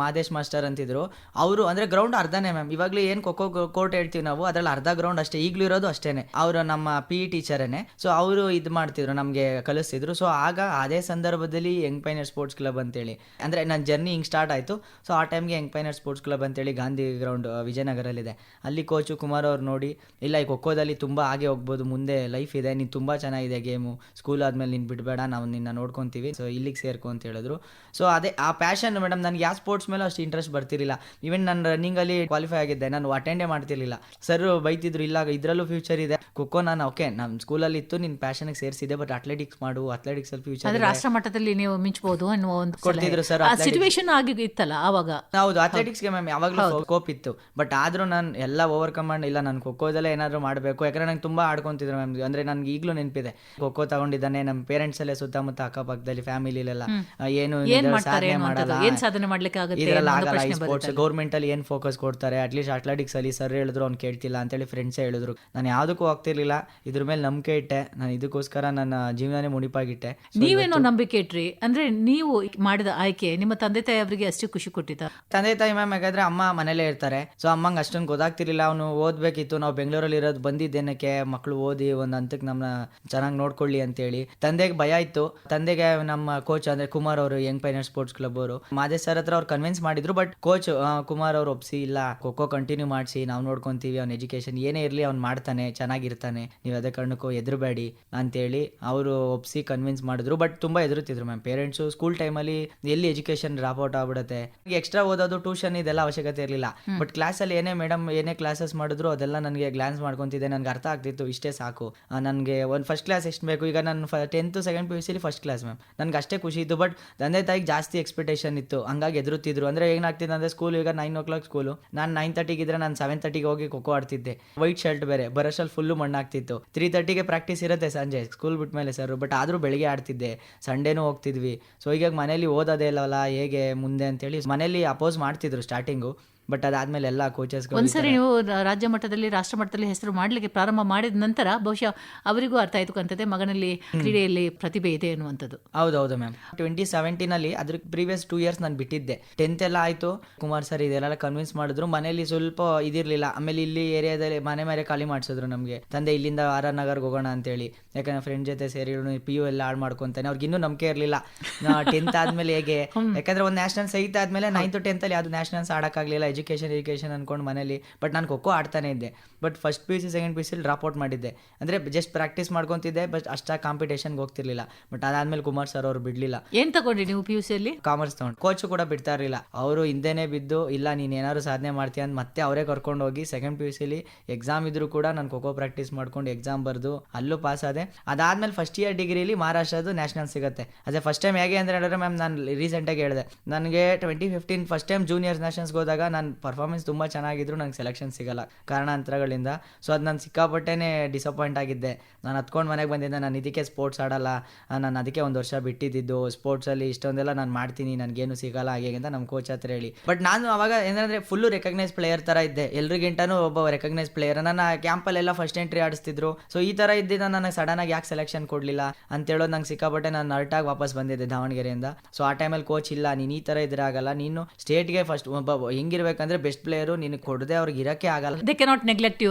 ಮಾದೇಶ್ ಮಾಸ್ಟರ್ ಅಂತಿದ್ರು. ಅವರು ಅಂದ್ರೆ ಗ್ರೌಂಡ್ ಅರ್ಧನೇ ಮ್ಯಾಮ್ ಇವಾಗಲೇ ಏನು ಖೋಖೋ ಕೋರ್ಟ್ ಹೇಳ್ತೀವಿ ನಾವು ಅದ್ರಲ್ಲಿ ಅರ್ಧ ಗ್ರೌಂಡ್ ಅಷ್ಟೇ. ಈಗಲೂ ಇರೋದು ಅಷ್ಟೇನೆ. ಅವರು ನಮ್ಮ ಪಿ ಇ ಟೀಚರೇನೆ ಸೊ ಅವರು ಇದು ಮಾಡ್ತಿದ್ರು ನಮಗೆ ಕಲಿಸ್ತಿದ್ರು. ಸೊ ಆಗ ಅದೇ ಸಂದರ್ಭದಲ್ಲಿ ಯಂಗ್ ಪೈನರ್ ಸ್ಪೋರ್ಟ್ಸ್ ಕ್ಲಬ್ ಅಂತೇಳಿ. ಅಂದ್ರೆ ನನ್ನ ಜರ್ನಿ ಹಿಂಗೆ ಸ್ಟಾರ್ಟ್ ಆಯಿತು. ಸೊ ಆ ಟೈಮ್ಗೆ ಯಂಗ್ ಪೈನರ್ ಸ್ಪೋರ್ಟ್ಸ್ ಕ್ಲಬ್ ಅಂತೇಳಿ ಗಾಂಧಿ ಗ್ರೌಂಡ್ ವಿಜಯನಗರಲ್ಲಿದೆ. ಅಲ್ಲಿ ಕೋಚು ಕುಮಾರ್ ಅವ್ರು ನೋಡಿ ಇಲ್ಲ ಈ ಖೋಖೋದಲ್ಲಿ ತುಂಬ ಹಾಗೆ ಹೋಗ್ಬೋದು ಮುಂದೆ ಲೈಫ್ ಇದೆ ನೀನು ತುಂಬ ಚೆನ್ನಾಗಿದೆ ಗೇಮು ಸ್ಕೂಲ್ ಆದಮೇಲೆ ನೀನು ಬಿಡಬೇಡ ನಾವು ನಿನ್ನ ನೋಡ್ಕೊತೀವಿ. ಸೊ ಇಲ್ಲಿಗೆ ಸೇರ್ಕೊ ಅಂತ ಹೇಳಿದ್ರು. ಸೊ ಅದೇ ಆ ಪ್ಯಾಷನ್ ಮೇಡಮ್ ನನಗೆ ಯಾವ ಸ್ಪೋರ್ಟ್ಸ್ ಮೇಲೆ ಅಷ್ಟು ಇಂಟ್ರೆಸ್ಟ್ ಬರ್ತಿರಲಿಲ್ಲ. ಈವನ್ ನಾನು ರನ್ನಿಂಗಲ್ಲಿ ಕ್ವಾಲಿಫೈ ಆಗಿದ್ದೆ ನಾನು ಅಟೆಂಡೇ ಮಾಡ್ತಿರ್ಲಿಲ್ಲ. ಸರ್ ಬೈತಿದ್ರು ಇಲ್ಲ ಇದರಲ್ಲೂ ಫ್ಯೂಚರ್ ಇದೆ. ಖೋಖೋ ನಾನು ಓಕೆ ನಮ್ಮ ಸ್ಕೂಲಲ್ಲಿ ಇತ್ತು ನಿನ್ನ ಪ್ಯಾಷನ್ಗೆ ಸೇರಿಸಿದೆ ಬಟ್ ಅಥ್ಲೆಟಿಕ್ಸ್ ಮಾಡು ಅಥ್ಲೆಟಿಕ್ಸ್ ಅಲ್ಲಿ ಫ್ಯೂಚರ್ ರಾಷ್ಟ್ರ ಮಟ್ಟದಲ್ಲಿ ನೀವು ಮಿಂಚಬಹುದು ಅನ್ನುವ ಒಂದು ಕೊಡ್ತಿದ್ರು ಸರ್ ಆ ಸಿಚುವೇಶನ್ ಆಗಿ ಇತ್ತಲ್ಲ ಅವಾಗ ಹೌದು ಅಥ್ಲೆಟಿಕ್ಸ್ಗೆ ಮ್ಯಾಮ್ ಯಾವಾಗಲೂ ಕೋಪ್ ಇತ್ತು. ಬಟ್ ಆದ್ರೂ ನಾನು ಎಲ್ಲ ಓವರ್ಕಮ್ ಮಾಡಿ ಇಲ್ಲ ನಾನು ಖೋಖೋದಲ್ಲೇ ಏನಾದ್ರು ಮಾಡಬೇಕು. ಯಾಕಂದ್ರೆ ನಂಗೆ ತುಂಬಾ ಆಡ್ಕೊಂತಿದ್ರು ಮ್ಯಾಮ್ ಅಂದ್ರೆ ನನಗೆ ಈಗಲೂ ನೆನಪಿದೆ. ಖೋಖೋ ತಗೊಂಡಿದ್ದಾನೆ ನಮ್ಮ ಪೇರೆಂಟ್ಸ್ ಅಲ್ಲೇ ಸುತ್ತಮುತ್ತ ಅಕ್ಕಪಕ್ಕದಲ್ಲಿ ಫ್ಯಾಮಿಲಿಲೆಲ್ಲ ಏನು ಸಾಧನೆ ಮಾಡಲ್ಲ. ಏನ್ ಸಾಧನೆ ಮಾಡ್ಲಿಕ್ಕೆ ಆಗುತ್ತೆ ಇದ್ರಲ್ಲಿ ಆಗಲ್ಲ ಈ ಸ್ಪೋರ್ಟ್ಸ್ ಗೌರ್ಮೆಂಟ್ ಅಲ್ಲಿ ಏನ್ ಫೋಕಸ್ ಕೊಡ್ತಾರೆ? ಅಟ್ಲೀಸ್ಟ್ ಅಥ್ಲೆಟಿಕ್ಸ್ ಅಲ್ಲಿ ಸರ್ ಹೇಳಿದ್ರು ಅವ್ನು ಕೇಳ್ತಿಲ್ಲ ಅಂತೇಳಿ ಫ್ರೆಂಡ್ಸ್ ಹೇಳಿದ್ರು. ನಾನು ಯಾವುದಕ್ಕೂ ಹೋಗ್ತಿರ್ಲಿಲ್ಲ. ಇದ್ರ ಮೇಲೆ ನಂಬಿಕೆ ಇಟ್ಟೆ. ನಾನು ಇದಕ್ಕೋಸ್ಕರ ನನ್ನ ಜೀವನನೇ ಮುಡಿಪಾಗಿಟ್ಟೆ. ನೀವೇನೋ ನಂಬಿಕೆ ಇಟ್ರಿ. ಅಂದ್ರೆ ನೀವು ಮಾಡಿದ ಆಯ್ಕೆ ನಿಮ್ಮ ತಂದೆ ತಾಯಿ ಅವರಿಗೆ ಅಷ್ಟು ಖುಷಿ ಕೊಟ್ಟಿದ್ದ? ತಂದೆ ತಾಯಿ ಮ್ಯಾಮ್ ಯಾಕಂದ್ರೆ ಅಮ್ಮ ಮನೇಲೇ ಇರ್ತಾರೆ. ಸೊ ಅಮ್ಮಂಗೆ ಅಷ್ಟೊಂದು ಗೊತ್ತಾಗ್ತಿರ್ಲಿಲ್ಲ. ಅವನು ಓದ್ಬೇಕಿತ್ತು. ನಾವು ಬೆಂಗಳೂರಲ್ಲಿ ಇರೋದು ಬಂದಿದ್ದೇನಕ್ಕೆ? ಮಕ್ಕಳು ಓದಿ ಒಂದು ಹಂತಕ್ಕೆ ನಮ್ಮನ್ನ ಚೆನ್ನಾಗಿ ನೋಡ್ಕೊಳ್ಳಿ ಅಂತೇಳಿ. ತಂದೆಗೆ ಭಯ ಇತ್ತು. ತಂದೆಗೆ ನಮ್ಮ ಕೋಚ್ ಅಂದ್ರೆ ಕುಮಾರ್ ಅವರು ಯಂಗ್ ಪೈನರ್ ಸ್ಪೋರ್ಟ್ಸ್ ಕ್ಲಬ್ ಅವರು, ಮಾದೇಶ್ ಸರ್ ಹತ್ರ ಅವ್ರು ಕನ್ವಿನ್ಸ್ ಮಾಡಿದ್ರು. ಬಟ್ ಕೋಚ್ ಕುಮಾರ್ ಅವ್ರು ಒಪ್ಸಿ, ಇಲ್ಲ ಖೋಖೋ ಕಂಟಿನ್ಯೂ ಮಾಡಿಸಿ, ನಾವು ನೋಡ್ಕೊಂತೀವಿ, ಅವ್ನ ಎಜುಕೇಶನ್ ಏನೇ ಇರಲಿ ಅವ್ನು ಮಾಡ್ತಾನೆ, ಚೆನ್ನಾಗಿರ್ತಾನೆ, ನೀವು ಅದೇ ಕಾರಣಕ್ಕೂ ಎದುರುಬೇಡಿ ಅಂತೇಳಿ ಅವರು ಒಪ್ಸಿ ಕನ್ವಿನ್ಸ್ ಮಾಡಿದ್ರು. ಬಟ್ ತುಂಬಾ ಎದುರುತ್ತಿದ್ರು ಮ್ಯಾಮ್ ಪೇರೆಂಟ್ಸು ಸ್ಕೂಲ್ ಟೈಮಲ್ಲಿ ಎಲ್ಲಿ ಎಜುಕೇಶನ್ ಡ್ರಾಪ್ ಔಟ್ ಆಗ್ಬಿಡುತ್ತೆ? ಎಕ್ಸ್ಟ್ರಾ ಓದೋದು ಟ್ಯೂಷನ್ ಇದೆಲ್ಲ ಅವಶ್ಯಕತೆ ಇರಲಿಲ್ಲ. ಬಟ್ ಕ್ಲಾಸಲ್ಲಿ ಏನೇ ಮೇಡಮ್ ಏನೇ ಕ್ಲಾಸಸ್ ಮಾಡಿದ್ರು ಅದೆಲ್ಲ ನನಗೆ ಗ್ಲಾನ್ಸ್ ಮಾಡ್ಕೊಂತಿದ್ದೆ ನನಗೆ ಅರ್ಥ ಆಗ್ತಿತ್ತು ಇಷ್ಟೇ ಸಾಕು. ನನಗೆ ಒಂದು ಫಸ್ಟ್ ಕ್ಲಾಸ್ ಎಷ್ಟು ಬೇಕು? ಈಗ ನಾನು ಟೆಂತ್ ಸೆಕೆಂಡ್ ಪಿ ಯು ಸಿಲಿ ಫಸ್ಟ್ ಕ್ಲಾಸ್ ಮ್ಯಾಮ್ ನನಗೆ ಅಷ್ಟೇ ಖುಷಿ ಇತ್ತು. ಬಟ್ ತಂದೆ ತಾಯಿಗೆ ಜಾಸ್ತಿ ಎಕ್ಸ್ಪೆಕ್ಟೇಷನ್ ಇತ್ತು. ಹಂಗಾಗಿ ಎದುರುತ್ತಿದ್ರು ಅಂದರೆ ಏನಾಗ್ತಿದೆ ಅಂದರೆ ಸ್ಕೂಲ್ ಈಗ ನೈನ್ ಓ ಕ್ಲಾಕ್ ಸ್ಕೂಲು ನಾನು ನೈನ್ ತರ್ಟಿಗೆ ಇದ್ರೆ ನಾನು ಸೆವೆನ್ ತರ್ಟಿಗೆ ಹೋಗಿ ಖೋಖೋ ಆಡ್ತಿದ್ದೆ. ವೈಟ್ ಶರ್ಟ್ ಬೇರೆ. ಬರಷಲ್ಲಿ ಫುಲ್ಲು ಮಣ್ಣಾಗ್ತಿತ್ತು. ತ್ರೀ ತರ್ಟಿಗೆ ಪ್ರಾಕ್ಟೀಸ್ ಇರುತ್ತೆ ಸಂಜೆ. ಸ್ಕೂಲ್ ಬಿಟ್ಟ ಮೇಲೆ ಸರ್ ಬಟ್ ಆದರೂ ಬೆಳಿಗ್ಗೆ ಆಡ್ತಿದ್ದೆ. ಸಂಡೇನೂ ಹೋಗ್ತಿದ್ವಿ. ಸೊ ಈಗ ಮನೇಲಿ ಓದೋದೇ ಇಲ್ಲವಲ್ಲ ಹೇಗೆ ಮುಂದೆ ಅಂತೇಳಿ ಮನೇಲಿ ಅಪೋಸ್ ಮಾಡ್ತಿದ್ರು ಸ್ಟಾರ್ಟಿಂಗು ಬಟ್ ಅದಾದ್ಮೇಲೆ ಎಲ್ಲ ಕೋಚಸ್ ಒಂದ್ಸರಿ ನೀವು ರಾಜ್ಯ ಮಟ್ಟದಲ್ಲಿ ರಾಷ್ಟ್ರ ಮಟ್ಟದಲ್ಲಿ ಹೆಸರು ಮಾಡಲಿಕ್ಕೆ ಪ್ರಾರಂಭ ಮಾಡಿದ ನಂತರ ಬಹುಶಃ ಅವರಿಗೂ ಅರ್ಥ ಆಯ್ತು ಕಂತದೆ ಮಗನಲ್ಲಿ ಕ್ರೀಡೆಯಲ್ಲಿ ಪ್ರತಿಭೆ ಇದೆ ಅನ್ನುವಂಥದ್ದು ಹೌದೌದು ಮ್ಯಾಮ್ ಟ್ವೆಂಟಿ ಸೆವೆಂಟೀನಲ್ಲಿ ಅದ್ರ ಪ್ರೀವಿಯಸ್ ಟೂ ಇಯರ್ಸ್ ನಾನು ಬಿಟ್ಟಿದ್ದೆ. ಟೆಂತ್ ಎಲ್ಲ ಆಯ್ತು. ಕುಮಾರ್ ಸರ್ ಇದೆಲ್ಲ ಕನ್ವಿನ್ಸ್ ಮಾಡಿದ್ರು. ಮನೇಲಿ ಸ್ವಲ್ಪ ಇದಿರ್ಲಿಲ್ಲ. ಆಮೇಲೆ ಇಲ್ಲಿ ಏರಿಯಾದಲ್ಲಿ ಮನೆ ಮೇಲೆ ಖಾಲಿ ಮಾಡಿಸಿದ್ರು ನಮಗೆ. ತಂದೆ ಇಲ್ಲಿಂದ ಆರ್ ಆರ್ ನಗರ್ಗೆ ಹೋಗೋಣ ಅಂತೇಳಿ. ಯಾಕಂದ್ರೆ ಫ್ರೆಂಡ್ ಜೊತೆ ಸೇರಿ ಪಿ ಯು ಎಲ್ಲ ಹಾಳು ಮಾಡ್ಕೊಂತಾನೆ. ಅವ್ರಿಗೆ ಇನ್ನೂ ನಂಬಿಕೆ ಇರಲಿಲ್ಲ. ಟೆಂತ್ ಆದ್ಮೇಲೆ ಹೇಗೆ? ಯಾಕಂದ್ರೆ ಒಂದು ನ್ಯಾಷನಲ್ ಸಹಿತ ಆದ್ಮೇಲೆ ನೈನ್ತ್ ಟೆಂತ್ ಅಲ್ಲಿ ಯಾವುದು ನ್ಯಾಷನಲ್ಸ್ ಆಡೋಕ್ಕಾಗಲಿಲ್ಲ. ಎಜುಕೇಶನ್ ಎಜುಕೇಶನ್ ಅಂದ್ಕೊಂಡು ಮನೇಲಿ ಬಟ್ ನಾನು ಖೋಖೋ ಆಡ್ತಾನೆ ಇದ್ದೆ. But first P U C second P U ಸಿಲಿ drop out ಮಾಡಿದ್ದೆ. ಅಂದರೆ ಜಸ್ಟ್ ಪ್ರಾಕ್ಟೀಸ್ ಮಾಡ್ಕೊತಿದ್ದೆ ಬಟ್ ಅಷ್ಟಾಗಿ ಕಾಂಪಿಟೇಷನ್ಗೆ ಹೋಗ್ತಿರ್ಲಿಲ್ಲ. ಬಟ್ ಅದಾದ್ಮೇಲೆ ಕುಮಾರ್ ಸರ್ ಅವರು ಬಿಡಲಿಲ್ಲ. ಏನು ತಗೊಂಡ್ರಿ ನೀವು ಪಿ ಯು ಸಿಯಲ್ಲಿ ಕಾಮರ್ಸ್ ತಗೊಂಡು. ಕೋಚ್ ಕೂಡ ಬಿಡ್ತಾ ಇರಲಿಲ್ಲ. ಅವರು ಹಿಂದೆನೇ ಬಿದ್ದು ಇಲ್ಲ ನೀನು ಏನಾದ್ರು ಸಾಧನೆ ಮಾಡ್ತೀಯ ಅಂತ ಮತ್ತೆ ಅವರೇ ಕರ್ಕೊಂಡು ಹೋಗಿ ಸೆಕೆಂಡ್ ಪಿ ಯು ಸಿಲಿ ಎಕ್ಸಾಮ್ ಇದ್ರು ಕೂಡ ನಾನು ಖೋಖೋ ಪ್ರಾಕ್ಟೀಸ್ ಮಾಡ್ಕೊಂಡು ಎಕ್ಸಾಮ್ ಬರೆದು ಅಲ್ಲೂ ಪಾಸ್ ಆದೆ. ಅದಾದ್ಮೇಲೆ ಫಸ್ಟ್ ಇಯರ್ ಡಿಗ್ರಿಲಿ ಮಹಾರಾಷ್ಟ್ರದ್ದು ನ್ಯಾಷನಲ್ ಸಿಗುತ್ತೆ. ಅದೇ ಫಸ್ಟ್ ಟೈಮ್ ಹೇಗೆ ಅಂತ ಹೇಳಿದ್ರೆ ಮ್ಯಾಮ್ ನಾನು ರೀಸೆಂಟಾಗಿ ಹೇಳಿದೆ. ನನಗೆ twenty fifteen first time junior ನ್ಯಾಷನಲ್ಸ್ಗೆ ಹೋದಾಗ ನಾನು ಪರ್ಫಾರ್ಮೆನ್ಸ್ ತುಂಬ ಚೆನ್ನಾಗಿದ್ರು ನಂಗೆ ಸೆಲೆಕ್ಷನ್ ಸಿಗಲ್ಲ. ಕಾರಣಾಂತರಗಳಿಂದ. ಸೊ ಅದು ನಾನು ಸಿಕ್ಕಾಪಟ್ಟೆನೇ ಡಿಸಪಾಯಿಂಟ್ ಆಗಿದ್ದೆ. ನಾನು ಹತ್ಕೊಂಡು ಮನೆಗೆ ಬಂದಿದ್ದೆ, ನಾನು ಇದಕ್ಕೆ ಸ್ಪೋರ್ಟ್ಸ್ ಆಡಲ್ಲ. ನಾನು ಅದಕ್ಕೆ ಒಂದು ವರ್ಷ ಬಿಟ್ಟಿದ್ದು. ಸ್ಪೋರ್ಟ್ಸಲ್ಲಿ ಇಷ್ಟೊಂದೆಲ್ಲ ನಾನು ಮಾಡ್ತೀನಿ, ನನಗೇನು ಸಿಗಲ್ಲ ಹಾಗೆ ಅಂತ ನಮ್ಮ ಕೋಚ್ ಹತ್ರ ಹೇಳಿ. ಬಟ್ ನಾನು ಅವಾಗ ಏನಂದರೆ ಫುಲ್ಲು ರೆಕಗ್ನೈಸ್ ಪ್ಲೇಯರ್ ಥರ ಇದ್ದೆ. ಎಲ್ರಿಗಿಂತನೂ ಒಬ್ಬ ರೆಕಗ್ನೈಸ್ ಪ್ಲೇಯರ್ ನನ್ನ ಕ್ಯಾಂಪಲ್ಲೆಲ್ಲ ಫಸ್ಟ್ ಎಂಟ್ರಿ ಆಡಿಸ್ತಿದ್ರು. ಸೊ ಈ ಥರ ಇದ್ದಿದ್ದ ನನಗೆ ಸಡನ್ನಾಗಿ ಯಾಕೆ ಸೆಲೆಕ್ಷನ್ ಕೊಡಲಿಲ್ಲ? ಅಂತೇಳೋದು ನಂಗೆ ಸಿಕ್ಕಾಪಟ್ಟೆ ನಾನು ಅರ್ಟಾಗಿ ವಾಪಸ್ ಬಂದಿದ್ದೆ ದಾವಣಗೆರೆಯಿಂದ. ಸೊ ಆ ಟೈಮಲ್ಲಿ ಕೋಚ್ ಇಲ್ಲ. ನೀನು ಈ ಥರ ಇದ್ರೆ ಆಗಲ್ಲ. ನೀನು ಸ್ಟೇಟ್ಗೆ ಫಸ್ಟ್ ಒಬ್ಬ ಹೆಂಗಿರ್ಬೇಕಂದ್ರೆ ಬೆಸ್ಟ್ ಪ್ಲೇಯರು ನಿನಗೆ ಕೊಡದೆ ಅವ್ರಿಗೆ ಇರಕ್ಕೆ ಆಗಲ್ಲ. ದೇ ಕೆನಾಟ್ ನೆಗ್ಲೆಕ್ಟ್ ಯು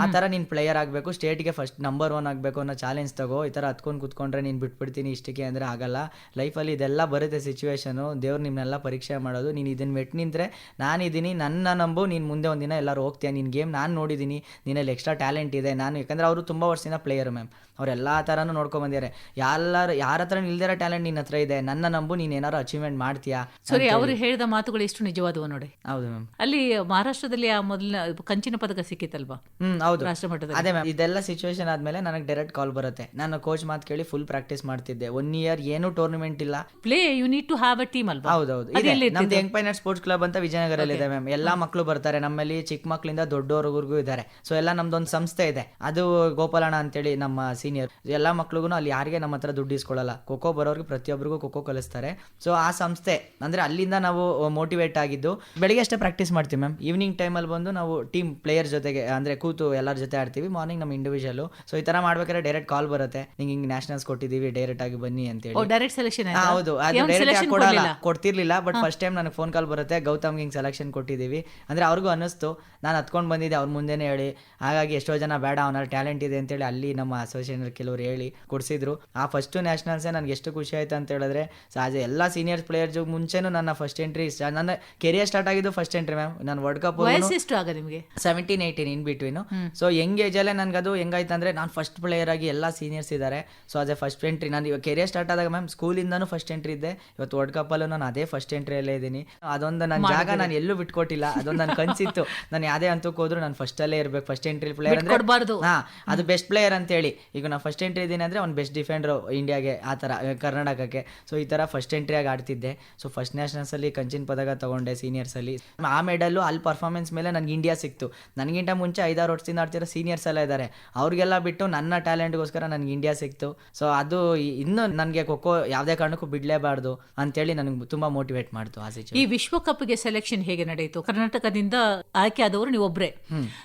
ಆ ತರ ನೀನ್ ಪ್ಲೇಯರ್ ಸ್ಟೇಟ್ ಸ್ಟೇಟ್ಗೆ ಫಸ್ಟ್ ನಂಬರ್ ಒನ್ ಆಗ್ಬೇಕು ಅನ್ನೋ ಚಾಲೆಂಜ್ ತಗೋ ಈ ತರ ಹತ್ಕೊಂಡ್ ಕುತ್ಕೊಂಡ್ರೆ ನೀನ್ ಬಿಟ್ಬಿಡ್ತೀನಿ ಇಷ್ಟಕ್ಕೆ ಅಂದ್ರೆ ಆಗಲ್ಲ. ಲೈಫಲ್ಲಿ ಇದೆಲ್ಲ ಬರುತ್ತೆ ಸಿಚುವೇಶನ್ ದೇವ್ರು ನಿಮ್ನೆಲ್ಲ ಪರೀಕ್ಷೆ ಮಾಡೋದು. ನೀನು ಇದನ್ನ ಮೆಟ್ ನಿಂತ್ರೆ ನಾನಿದ್ದೀನಿ ನನ್ನ ನಂಬು ನೀನು ಮುಂದೆ ಒಂದಿನ ಎಲ್ಲರೂ ಹೋಗ್ತೀಯ ನಿನ್ ಗೇಮ್ ನಾನು ನೋಡಿದ್ದೀನಿ ನಿನ್ನಲ್ಲಿ ಎಕ್ಸ್ಟ್ರಾ ಟ್ಯಾಲೆಂಟ್ ಇದೆ ನಾನು ಯಾಕಂದ್ರೆ ಅವರು ತುಂಬ ವರ್ಷದಿಂದ ಪ್ಲೇಯರ್ ಮ್ಯಾಮ್ ಅವ್ರು ಎಲ್ಲಾ ಥರನೂ ನೋಡ್ಕೊಂಬಂದಿದ್ದಾರೆ ಎಲ್ಲರೂ ಯಾರ ಹತ್ರ ಇಲ್ದಿರೋ ಟ್ಯಾಲೆಂಟ್ ನಿನ್ನ ಹತ್ರ ಇದೆ ನನ್ನ ನಂಬು ನೀನು ಏನಾರು ಅಚೀವ್ಮೆಂಟ್ ಮಾಡ್ತೀಯಾ? ಸರಿ ಅವರು ಹೇಳಿದ ಮಾತುಗಳು ಎಷ್ಟು ನಿಜವಾದವು ನೋಡಿ. ಹೌದು. ಮ್ಯಾಮ್ ಅಲ್ಲಿ ಮಹಾರಾಷ್ಟ್ರದಲ್ಲಿ ಆ ಮೊದಲ ಕಂಚಿನ ಪದಕ ಸಿಕ್ಕಿತ್ತಲ್ವಾ? ಹ್ಮ್ ಹೌದು. ರಾಷ್ಟ್ರ ಮಟ್ಟದಲ್ಲಿ ಅದೇ ಮ್ಯಾಮ್ ಇದೆಲ್ಲ ಸಿಚುವೇಶನ್ ಆದ್ಮೇಲೆ ನನಗೆ ಡೈರೆಕ್ಟ್ ಕಾಲ್ ಬರುತ್ತೆ. ನಾನು ಕೋಚ್ ಮಾತು ಕೇಳಿ ಫುಲ್ ಪ್ರಾಕ್ಟೀಸ್ ಮಾಡ್ತಿದ್ದೆ. ಒನ್ ಇಯರ್ ಏನು ಟೂರ್ನಮೆಂಟ್ ಇಲ್ಲ. Play you need to have a team ಅಲ್ವಾ? ಹೌದೌದು ಹೌದು ಎಲ್ಲಿ ನಮ್ದು ಯಂಗ್ ಪೈನಟ್ ಸ್ಪೋರ್ಟ್ಸ್ ಕ್ಲಬ್ ಅಂತ ವಿಜಯನಗರಲ್ಲಿ ಇದೆ ಮ್ಯಾಮ್ ಎಲ್ಲಾ ಮಕ್ಕಳು ಬರ್ತಾರೆ ನಮ್ಮಲ್ಲಿ ಚಿಕ್ಕ ಮಕ್ಕಳಿಂದ ದೊಡ್ಡವರೆಗೂ ಇದ್ದಾರೆ. ಸೊ ಎಲ್ಲ ನಮ್ದೊಂದು ಸಂಸ್ಥೆ ಇದೆ. ಅದು ಗೋಪಾಲಣ್ಣ ಅಂತೇಳಿ ನಮ್ಮ ಸೀನಿಯರ್ ಎಲ್ಲಾ ಮಕ್ಳಿಗೂ ಅಲ್ಲಿ ಯಾರಿಗೆ ನಮ್ಮ ಹತ್ರ ದುಡ್ಡು ಇಸ್ಕೊಳ್ಳಲ್ಲ. ಖೋಖೋ ಬರೋರಿಗೆ ಪ್ರತಿಯೊಬ್ಬರಿಗೂ ಖೋಖೋ ಕಲಿಸ್ತಾರೆ. ಸೊ ಆ ಸಂಸ್ಥೆ ಅಂದ್ರೆ ಅಲ್ಲಿಂದ ನಾವು ಮೋಟಿವೇಟ್ ಆಗಿದ್ದು ಬೆಳಿಗ್ಗೆ ಅಷ್ಟೇ ಪ್ರಾಕ್ಟೀಸ್ ಮಾಡ್ತೀವಿ ಮ್ಯಾಮ್ ಈವ್ನಿಂಗ್ ಟೈಮಲ್ಲಿ ಬಂದು ನಾವು ಟೀಮ್ ಪ್ಲೇಯರ್ ಜೊತೆಗೆ ಅಂದ್ರೆ ಕೂತು ಎಲ್ಲರ ಜೊತೆ ಆಡ್ತೀವಿ. ಮಾರ್ನಿಂಗ್ ನಮ್ಮ ಇಂಡಿವಿಜುವಲ್ ಸೊ ಈ ತರ ಮಾಡ್ಬೇಕಾದ್ರೆ ಡೈರೆಕ್ಟ್ ಕಾಲ್ ಬರುತ್ತೆ. ನಿಂಗೆ ಹಿಂಗೆ ನ್ಯಾಷನಲ್ಸ್ ಕೊಟ್ಟಿದ್ದೀವಿ ಡೈರೆಕ್ಟ್ ಆಗಿ ಬನ್ನಿ ಅಂತ ಹೇಳಿ. ಡೈರೆಕ್ಟ್ ಸೆಲೆಕ್ಷನ್ ಹೌದು. ಅದು ಡೈರೆಕ್ಟ್ ಕೊಡಲ್ಲ. ಕೊಡ್ತಿರ್ಲಿಲ್ಲ ಬಟ್ ಫಸ್ಟ್ ಟೈಮ್ ನನಗೆ ಫೋನ್ ಕಾಲ್ ಬರುತ್ತೆ. ಗೌತಮ್ ಹಿಂಗೆ ಸೆಲೆಕ್ಷನ್ ಕೊಟ್ಟಿದ್ದೀವಿ ಅಂದ್ರೆ ಅವ್ರಿಗೂ ಅನ್ನಿಸ್ತು. ನಾನು ಹತ್ಕೊಂಡು ಬಂದಿದ್ದೆ ಅವ್ರ ಮುಂದೆನೇ ಹೇಳಿ. ಹಾಗಾಗಿ ಎಷ್ಟೋ ಜನ ಬೇಡ ಅವನಲ್ಲಿ ಟ್ಯಾಲೆಂಟ್ ಇದೆ ಅಂತೇಳಿ ಅಲ್ಲಿ ನಮ್ಮ ಅಸೋಸಿಯೇಷನ್ ಕೆಲವರು ಹೇಳಿ ಕೊಡಿಸಿದ್ರು. ಆ ಫಸ್ಟ್ ನ್ಯಾಷನಲ್ಸೇ ನನಗೆ ಎಷ್ಟು ಖುಷಿ ಆಯ್ತು ಅಂತ ಹೇಳಿದ್ರೆ ಸಹಜ ಎಲ್ಲ ಸೀನಿಯರ್ಸ್ ಪ್ಲೇಯರ್ಸ್ ಮುಂಚೆನೂ ನನ್ನ ಫಸ್ಟ್ ಎಂಟ್ರಿ ನನ್ನ ಕೆರಿಯರ್ ಸ್ಟಾರ್ಟ್ ಆಗಿದ್ದು ಫಸ್ಟ್ ಎಂಟ್ರಿ ಮ್ಯಾಮ್ ನಾನು ವರ್ಲ್ಡ್ ಕಪ್ ಎಷ್ಟು ಆಗ ನಿಮಗೆ? Seventeen eighteen in between so young ಏಜಲ್ಲೇ ನನಗೆ ಅದು ಹೆಂಗಾಯ್ತು ಅಂದರೆ ನಾನು ಫಸ್ಟ್ ಪ್ಲೇಯರ್ ಆಗಿ ಎಲ್ಲ ಸೀನಿಯರ್ಸ್ ಇದ್ದಾರೆ ಸೊ ಅದೇ ಫಸ್ಟ್ ಎಂಟ್ರಿ ನಾನು ಇವಾಗ ಕೆರಿಯರ್ ಸ್ಟಾರ್ಟ್ ಆದಾಗ ಮ್ಯಾಮ್ ಸ್ಕೂಲಿಂದನೂ ಫಸ್ಟ್ ಎಂಟ್ರಿ ಇದ್ದೆ. ಇವತ್ತು ವರ್ಲ್ಡ್ ಕಪ್ಪಲ್ಲೂ ನಾನು ಅದೇ ಫಸ್ಟ್ ಎಂಟ್ರಿಯಲ್ಲೇ ಇದ್ದೀನಿ. ಅದೊಂದು ನನ್ನ ಜಾಗ ನಾನು ಎಲ್ಲೂ ಬಿಟ್ಕೊಟ್ಟಿಲ್ಲ. ಅದೊಂದು ನನ್ನ ಕನ್ಸಿತ್ತು. ನಾನು ಯಾವುದೇ ಹಂತಕ್ಕೆ ಹೋದ್ರು ನಾನು ಫಸ್ಟಲ್ಲೇ ಇರಬೇಕು. ಫಸ್ಟ್ ಎಂಟ್ರಿ ಪ್ಲೇಯರ್ ಅಂದರೆ ಹಾ ಅದು ಬೆಸ್ಟ್ ಪ್ಲೇಯರ್ ಅಂತೇಳಿ. ಈಗ ನಾನು ಫಸ್ಟ್ ಎಂಟ್ರಿ ಇದ್ದೀನಿ ಅಂದರೆ ಅವ್ನು ಬೆಸ್ಟ್ ಡಿಫೆಂಡರ್ ಇಂಡಿಯಾಗೆ ಆ ಥರ ಕರ್ನಾಟಕಕ್ಕೆ. ಸೊ ಈ ಥರ ಫಸ್ಟ್ ಎಂಟ್ರಿಯಾಗಿ ಆಡ್ತಿದ್ದೆ. ಸೊ ಫಸ್ಟ್ ನ್ಯಾಷನಲ್ಸಲ್ಲಿ ಕಂಚಿನ ಪದಕ ತಗೊಂಡೆ ಸೀನಿಯರ್ಸಲ್ಲಿ ಆ ಮೆಡಲ್ಲು ಅಲ್ಲಿ ಪರ್ಫಾರ್ಮೆನ್ಸ್ ಮೇಲೆ ನನಗೆ ಇಂಡಿಯಾ ಸಿಕ್ತು. ನನಗಿಂತ ಮುಂಚೆ ಐದಾರು ವರ್ಷದಿಂದ ಆಡ್ತಿರೋ ಸೀನಿಯರ್ಸ್ ಎಲ್ಲ ಇದ್ದಾರೆ ಅವ್ರಿಗೆಲ್ಲ ಬಿಟ್ಟು ನನ್ನ ಟ್ಯಾಲೆಂಟ್ಗೋಸ್ಕರ ನನಗೆ ಇಂಡಿಯಾ ಸಿಕ್ತು. ಸೊ ಅದು ಇನ್ನೂ ನನಗೆ ಖೋಖೋ ಯಾವುದೇ ಕಾರಣಕ್ಕೂ ಬಿಡಲೇಬಾರ್ದು ಅಂತೇಳಿ ನನಗೆ ತುಂಬ ಮೋಟಿವೇಟ್ ಮಾಡ್ತು ಆ ಸಿಚು ಈ ವಿಶ್ವಕಪ್ಗೆ ಸೆಲೆಕ್ಷನ್ ಹೇಗೆ ನಡೆಯಿತು? ಕರ್ನಾಟಕದಿಂದ ಆಯ್ಕೆ ಆದವರು ನೀವು ಒಬ್ಬರೇ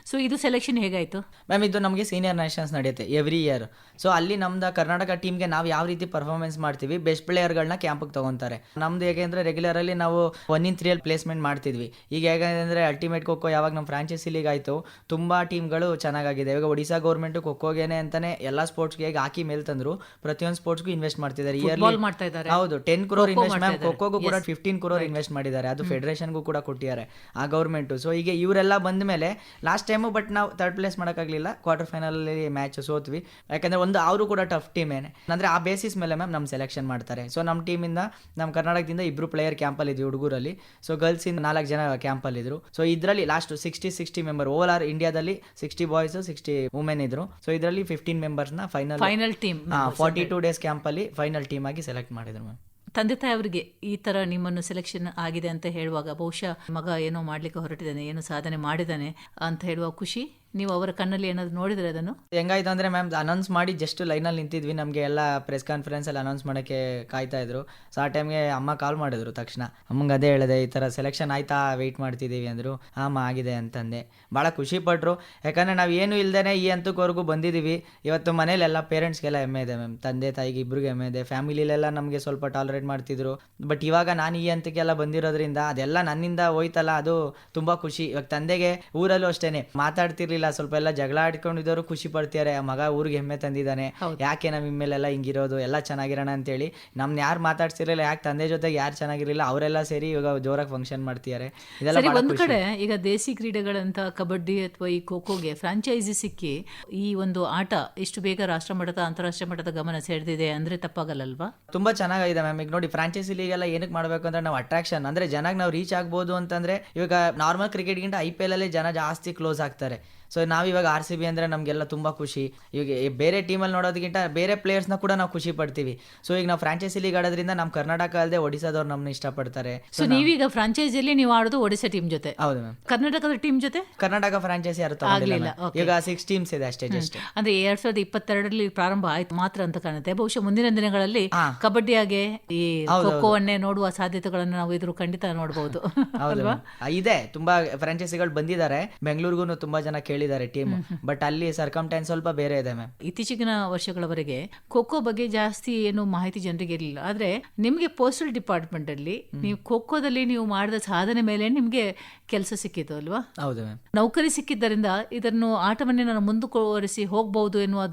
ಸೊ ಇದು ಸೆಲೆಕ್ಷನ್ ಹೇಗಾಯ್ತು? ಮ್ಯಾಮ್ ಇದು ನಮಗೆ ಸೀನಿಯರ್ ನ್ಯಾಷನಲ್ಸ್ ನಡೆಯುತ್ತೆ ಎವ್ರಿ ಇಯರ್ ಸೊ ಅಲ್ಲಿ ನಮ್ದು ಕರ್ನಾಟಕ ಟೀಮ್ಗೆ ನಾವು ಯಾವ ರೀತಿ ಪರ್ಫಾರ್ಮೆನ್ಸ್ ಮಾಡ್ತೀವಿ ಬೆಸ್ಟ್ ಪ್ಲೇಯರ್ಗಳನ್ನ ಕ್ಯಾಂಪಿಗೆ ತಗೊಂತಾರೆ. ನಮ್ದು ಹೇಗೆ ಅಂದರೆ ರೆಗ್ಯುಲರಲ್ಲಿ ನಾವು ಒನ್ ಇನ್ ತ್ರೀಯಲ್ಲಿ ಪ್ಲೇಸ್ಮೆಂಟ್ ಮಾಡ್ತಿದ್ವಿ. ಈಗ ಹೇಗಂದರೆ ಅಲ್ಟಿಮೇಟ್ ಖೋಖೋ ಯಾವಾಗ ನಮ್ಮ ಫ್ರಾಂಚೈಸಿ ಲೀಗ್ ಆಯಿತು ತುಂಬ ಟೀಮ್ಗಳು ಚೆನ್ನಾಗಿದೆ ಇವಾಗ ಒಡಿಶಾ ಗೌರ್ಮೆಂಟು ಖೋಖೋಗೇನೆ ಅಂತಾನೆ ಎಲ್ಲ ಸ್ಪೋರ್ಟ್ಸ್ಗೆ ಹೇಗೆ ಹಾಕಿ ಮೇಲೆ ತಂದ್ರು. ಪ್ರತಿಯೊಂದು ಸ್ಪೋರ್ಟ್ಸ್ಗೂ ಇನ್ವೆಸ್ಟ್ ಮಾಡ್ತಿದ್ದಾರೆ. ಇಯರ್ಲಿ ಮಾಡ್ತಾ ಇದ್ದಾರೆ. ಹೌದು ಟೆನ್ ಕ್ರೋರ್ ಇನ್ವೆಸ್ಟ್ ಮ್ಯಾಮ್. ಖೋಖೋಗೂ ಕೂಡ ಫಿಫ್ಟೀನ್ ಕ್ರೋರ್ ಇನ್ವೆಸ್ಟ್ ಮಾಡಿದ್ದಾರೆ. ಅದು ಫೆಡರೇಷನ್ಗೂ ಕೂಡ ಕೊಟ್ಟಿದ್ದಾರೆ ಆ ಗೌರ್ಮೆಂಟು ಸೊ ಈಗ ಇವರೆಲ್ಲ ಬಂದ ಮೇಲೆ ಲಾಸ್ಟ್ ಟೈಮು ಬಟ್ ನಾವು ಥರ್ಡ್ ಪ್ಲೇಸ್ ಮಾಡೋಕ್ಕಾಗಲಿಲ್ಲ. ಕ್ವಾರ್ಟರ್ ಫೈನಲಲ್ಲಿ ಮ್ಯಾಚ್ ಸೋತ್ವಿ. ಯಾಕಂದ್ರೆ ಒಂದು ಅವರು ಕೂಡ ಟಫ್ ಟೀಮೇನೆ ಅಂದರೆ ಆ ಬೇಸಿಸ್ ಮೇಲೆ ಮ್ಯಾಮ್ ನಮ್ಮ ಸೆಲೆಕ್ಷನ್ ಮಾಡ್ತಾರೆ. ಸೊ ನಮ್ಮ ಟೀಮಿಂದ ನಮ್ಮ ಕರ್ನಾಟಕದಿಂದ ಇಬ್ಬರು ಪ್ಲೇಯರ್ ಕ್ಯಾಂಪಲ್ಲಿ ಇದ್ವಿ ಹುಡುಗರಲ್ಲಿ. ಸೊ ಗರ್ಲ್ಸಿಂದ ನಾಲ್ಕು ಜನ ಕ್ಯಾಂಪಲ್ಲಿ ಇದ್ರು ಸೊ ಇದರಲ್ಲಿ last sixty sixty member overall ಇಂಡಿಯಾದಲ್ಲಿ ಸಿಕ್ಸ್ಟಿ ಬಾಯ್ಸ್ ಸಿಕ್ಸ್ಟಿ ವುಮೆನ್ ಇದ್ರು. ಸೊ ಇದರಲ್ಲಿ fifteen ಮೆಂಬರ್ಸ್ನ final final team forty two days ಕ್ಯಾಂಪಲ್ಲಿ final team ಆಗಿ ಸೆಲೆಕ್ಟ್ ಮಾಡಿದ್ರು ಮ್ಯಾಮ್ ತಂದೆ ತಾಯವರಿಗೆ ಈ ತರ ನಿಮ್ಮನ್ನು ಸೆಲೆಕ್ಷನ್ ಆಗಿದೆ ಅಂತ ಹೇಳುವಾಗ ಬಹುಶಃ ಮಗ ಏನೋ ಮಾಡ್ಲಿಕ್ಕೆ ಹೊರಟಿದ್ದಾನೆ ಏನೋ ಸಾಧನೆ ಮಾಡಿದ್ದಾನೆ ಅಂತ ಹೇಳುವ ಖುಷಿ ನೀವು ಅವರ ಕಣ್ಣಲ್ಲಿ ಏನಾದ್ರು ನೋಡಿದ್ರೆ ಅದನ್ನು? ಹೆಂಗಾಯ್ತು ಅಂದ್ರೆ ಮ್ಯಾಮ್ ಅನೌನ್ಸ್ ಮಾಡಿ ಜಸ್ಟ್ ಲೈನಲ್ಲಿ ನಿಂತಿದ್ವಿ. ನಮಗೆ ಎಲ್ಲ ಪ್ರೆಸ್ ಕಾನ್ಫರೆನ್ಸಲ್ಲಿ ಅನೌನ್ಸ್ ಮಾಡೋಕ್ಕೆ ಕಾಯ್ತಾ ಇದ್ರು. ಸೊ ಆ ಟೈಮ್ಗೆ ಅಮ್ಮ ಕಾಲ್ ಮಾಡಿದ್ರು ತಕ್ಷಣ. ಅಮ್ಮಂಗೆ ಅದೇ ಹೇಳಿದೆ, ಈ ಥರ ಸೆಲೆಕ್ಷನ್ ಆಯ್ತಾ ವೆಯ್ಟ್ ಮಾಡ್ತಿದ್ದೀವಿ ಅಂದರು. ಅಮ್ಮ ಆಗಿದೆ ಅಂತಂದೆ. ಭಾಳ ಖುಷಿ ಪಟ್ರು. ಯಾಕಂದರೆ ನಾವು ಏನು ಇಲ್ಲದೇ ಈ ಹಂತಕ್ಕವರೆಗೂ ಬಂದಿದ್ದೀವಿ ಇವತ್ತು ಮನೇಲೆಲ್ಲ ಪೇರೆಂಟ್ಸ್ಗೆಲ್ಲ ಹೆಮ್ಮೆ ಇದೆ ಮ್ಯಾಮ್. ತಂದೆ, ತಾಯಿಗೆ ಇಬ್ಬರಿಗೆ ಹೆಮ್ಮೆ ಇದೆ. ಫ್ಯಾಮಿಲಿಲೆಲ್ಲ ನಮಗೆ ಸ್ವಲ್ಪ ಟಾಲರೇಟ್ ಮಾಡ್ತಿದ್ರು. ಬಟ್ ಇವಾಗ ನಾನು ಈ ಹಂತಕ್ಕೆಲ್ಲ ಬಂದಿರೋದ್ರಿಂದ ಅದೆಲ್ಲ ನನ್ನಿಂದ ಹೋಯ್ತಲ್ಲ, ಅದು ತುಂಬ ಖುಷಿ. ಇವಾಗ ತಂದೆಗೆ ಊರಲ್ಲೂ ಅಷ್ಟೇನೆ. ಮಾತಾಡ್ತಿರ್ಲಿಲ್ಲ. ಸ್ವಲ್ಪ ಎಲ್ಲ ಜಗಳ ಆಡ್ಕೊಂಡಿದ್ದವರು ಖುಷಿ ಪಡ್ತಿದ್ದಾರೆ ಆ ಮಗ ಊರಿಗೆ ಹೆಮ್ಮೆ ತಂದಿದ್ದಾನೆ. ಯಾಕೆ ನಮ್ಮ ಇಮ್ಮೇಲೆಲ್ಲ ಹಿಂಗಿರೋದು? ಎಲ್ಲ ಚೆನ್ನಾಗಿರೋಣ ಅಂತೇಳಿ ನಮ್ನ ಯಾರು ಮಾತಾಡ್ಸಿರಲಿಲ್ಲ ಯಾಕೆ ತಂದೆ ಜೊತೆಗೆ ಯಾರು ಚೆನ್ನಾಗಿರಲಿಲ್ಲ ಅವರೆಲ್ಲ ಸೇರಿ ಇವಾಗ ಜೋರಾಗಿ ಫಂಕ್ಷನ್ ಮಾಡ್ತಿದ್ದಾರೆ ಇದೆಲ್ಲ ಒಂದು ಕಡೆ ಈಗ ದೇಸಿ ಕ್ರೀಡೆಗಳಂತ ಕಬಡ್ಡಿ ಅಥವಾ ಈ ಖೋಖೋಗೆ ಫ್ರಾಂಚೈಸಿ ಸಿಕ್ಕಿ ಈ ಒಂದು ಆಟ ಇಷ್ಟು ಬೇಗ ರಾಷ್ಟ್ರ ಮಟ್ಟದ ಅಂತಾರಾಷ್ಟ್ರೀಯ ಮಟ್ಟದ ಗಮನ ಸೆಳೆದಿದೆ ಅಂದ್ರೆ ತಪ್ಪಾಗಲ್ಲಲ್ವಾ ತುಂಬಾ ಚೆನ್ನಾಗಿದೆ ಮ್ಯಾಮ್. ಈಗ ನೋಡಿ ಫ್ರಾಂಚೈಸಿ ಲೀಗೆಲ್ಲ ಏನಕ್ಕೆ ಮಾಡಬೇಕು ಅಂದ್ರೆ ನಾವು ಅಟ್ರಾಕ್ಷನ್ ಅಂದ್ರೆ ಜನಕ್ಕೆ ನಾವು ರೀಚ್ ಆಗ್ಬೋದು ಅಂತಂದ್ರೆ ಇವಾಗ ನಾರ್ಮಲ್ ಕ್ರಿಕೆಟ್ಗಿಂತ ಐ ಪಿ ಎಲ್ ಅಲ್ಲಿ ಜನ ಜಾಸ್ತಿ ಕ್ಲೋಸ್ ಆಗ್ತಾರೆ. ಸೊ ನಾವು ಇವಾಗ ಆರ್ ಸಿ ಬಿ ಅಂದರೆ ನಮಗೆಲ್ಲ ತುಂಬ ಖುಷಿ. ಈಗ ಬೇರೆ ಟೀಮಲ್ಲಿ ನೋಡೋದಕ್ಕಿಂತ ಬೇರೆ ಪ್ಲೇಯರ್ಸ್ನ ಕೂಡ ನಾವು ಖುಷಿ ಪಡ್ತೀವಿ. ಸೊ ಈಗ ನಾವು ಫ್ರಾಂಚೈಸಿ ಲೀಗ್ ಆಡೋದ್ರಿಂದ ನಮ್ಮ ಕರ್ನಾಟಕ ಅಲ್ಲದೆ ಒಡಿಸಾದವ್ರು ನಮ್ಮನ್ನ ಇಷ್ಟಪಡ್ತಾರೆ. ಸೊ ನೀವೀಗ ಫ್ರಾಂಚೈಸಿಯಲ್ಲಿ ನೀವು ಆಡೋದು ಒಡಿಶಾ ಟೀಮ್ ಜೊತೆ? ಹೌದು ಮ್ಯಾಮ್ ಕರ್ನಾಟಕದ ಟೀಮ್ ಜೊತೆ? ಕರ್ನಾಟಕ ಫ್ರಾಂಚೈಸಿ ಯಾರು ತಗೊಂಡಿಲ್ಲ. ಈಗ ಸಿಕ್ಸ್ ಟೀಮ್ಸ್ ಇದೆ ಅಷ್ಟೇ ಜಸ್ಟ್ ಅಂದ್ರೆ ಎರಡ್ ಸಾವಿರದ ಇಪ್ಪತ್ತೆರಡರಲ್ಲಿ ಪ್ರಾರಂಭ ಆಯ್ತು ಮಾತ್ರ ಅಂತ ಕಾಣುತ್ತೆ. ಬಹುಶಃ ಮುಂದಿನ ದಿನಗಳಲ್ಲಿ ಕಬಡ್ಡಿ ಕಬಡ್ಡಿಯಾಗೆ ಈ ಖೋಖೋವನ್ನೇ ನೋಡುವ ಸಾಧ್ಯತೆಗಳನ್ನು ನಾವು ಇದ್ರ ಖಂಡಿತ ನೋಡಬಹುದು ಹೌದು ಇದೆ. ತುಂಬಾ ಫ್ರಾಂಚೈಸಿಗಳು ಬಂದಿದ್ದಾರೆ. ಬೆಂಗಳೂರಿಗೂ ತುಂಬಾ ಜನ ಕೇಳಿದ್ದಾರೆ ಟೀಮ್ ಬಟ್ ಅಲ್ಲಿ ಸರ್ಕಮ್ ಟೈಮ್ ಸ್ವಲ್ಪ ಬೇರೆ ಇದೆ ಮ್ಯಾಮ್ ಇತ್ತೀಚಿನ ವರ್ಷಗಳವರೆಗೆ ಖೋಖೋ ಬಗ್ಗೆ ಜಾಸ್ತಿ ಏನು ಮಾಹಿತಿ ಜನರಿಗೆ ಇರಲಿಲ್ಲ. ಆದ್ರೆ ನಿಮಗೆ ಪೋಸ್ಟಲ್ ಡಿಪಾರ್ಟ್ಮೆಂಟ್ ಅಲ್ಲಿ ನೀವು ಖೋಖೋದಲ್ಲಿ ನೀವು ಮಾಡಿದ ಸಾಧನೆ ಮೇಲೆ ನಿಮ್ಗೆ ಕೆಲಸ ಸಿಕ್ಕಿತ್ತು ಅಲ್ವಾ? ಹೌದು ಮ್ಯಾಮ್ ನೌಕರಿ ಸಿಕ್ಕಿದ್ದರಿಂದ ಇದನ್ನು ಆಟವನ್ನೇ ನಾನು ಮುಂದುವರಿಸಿ ಹೋಗಬಹುದು ಎನ್ನುವ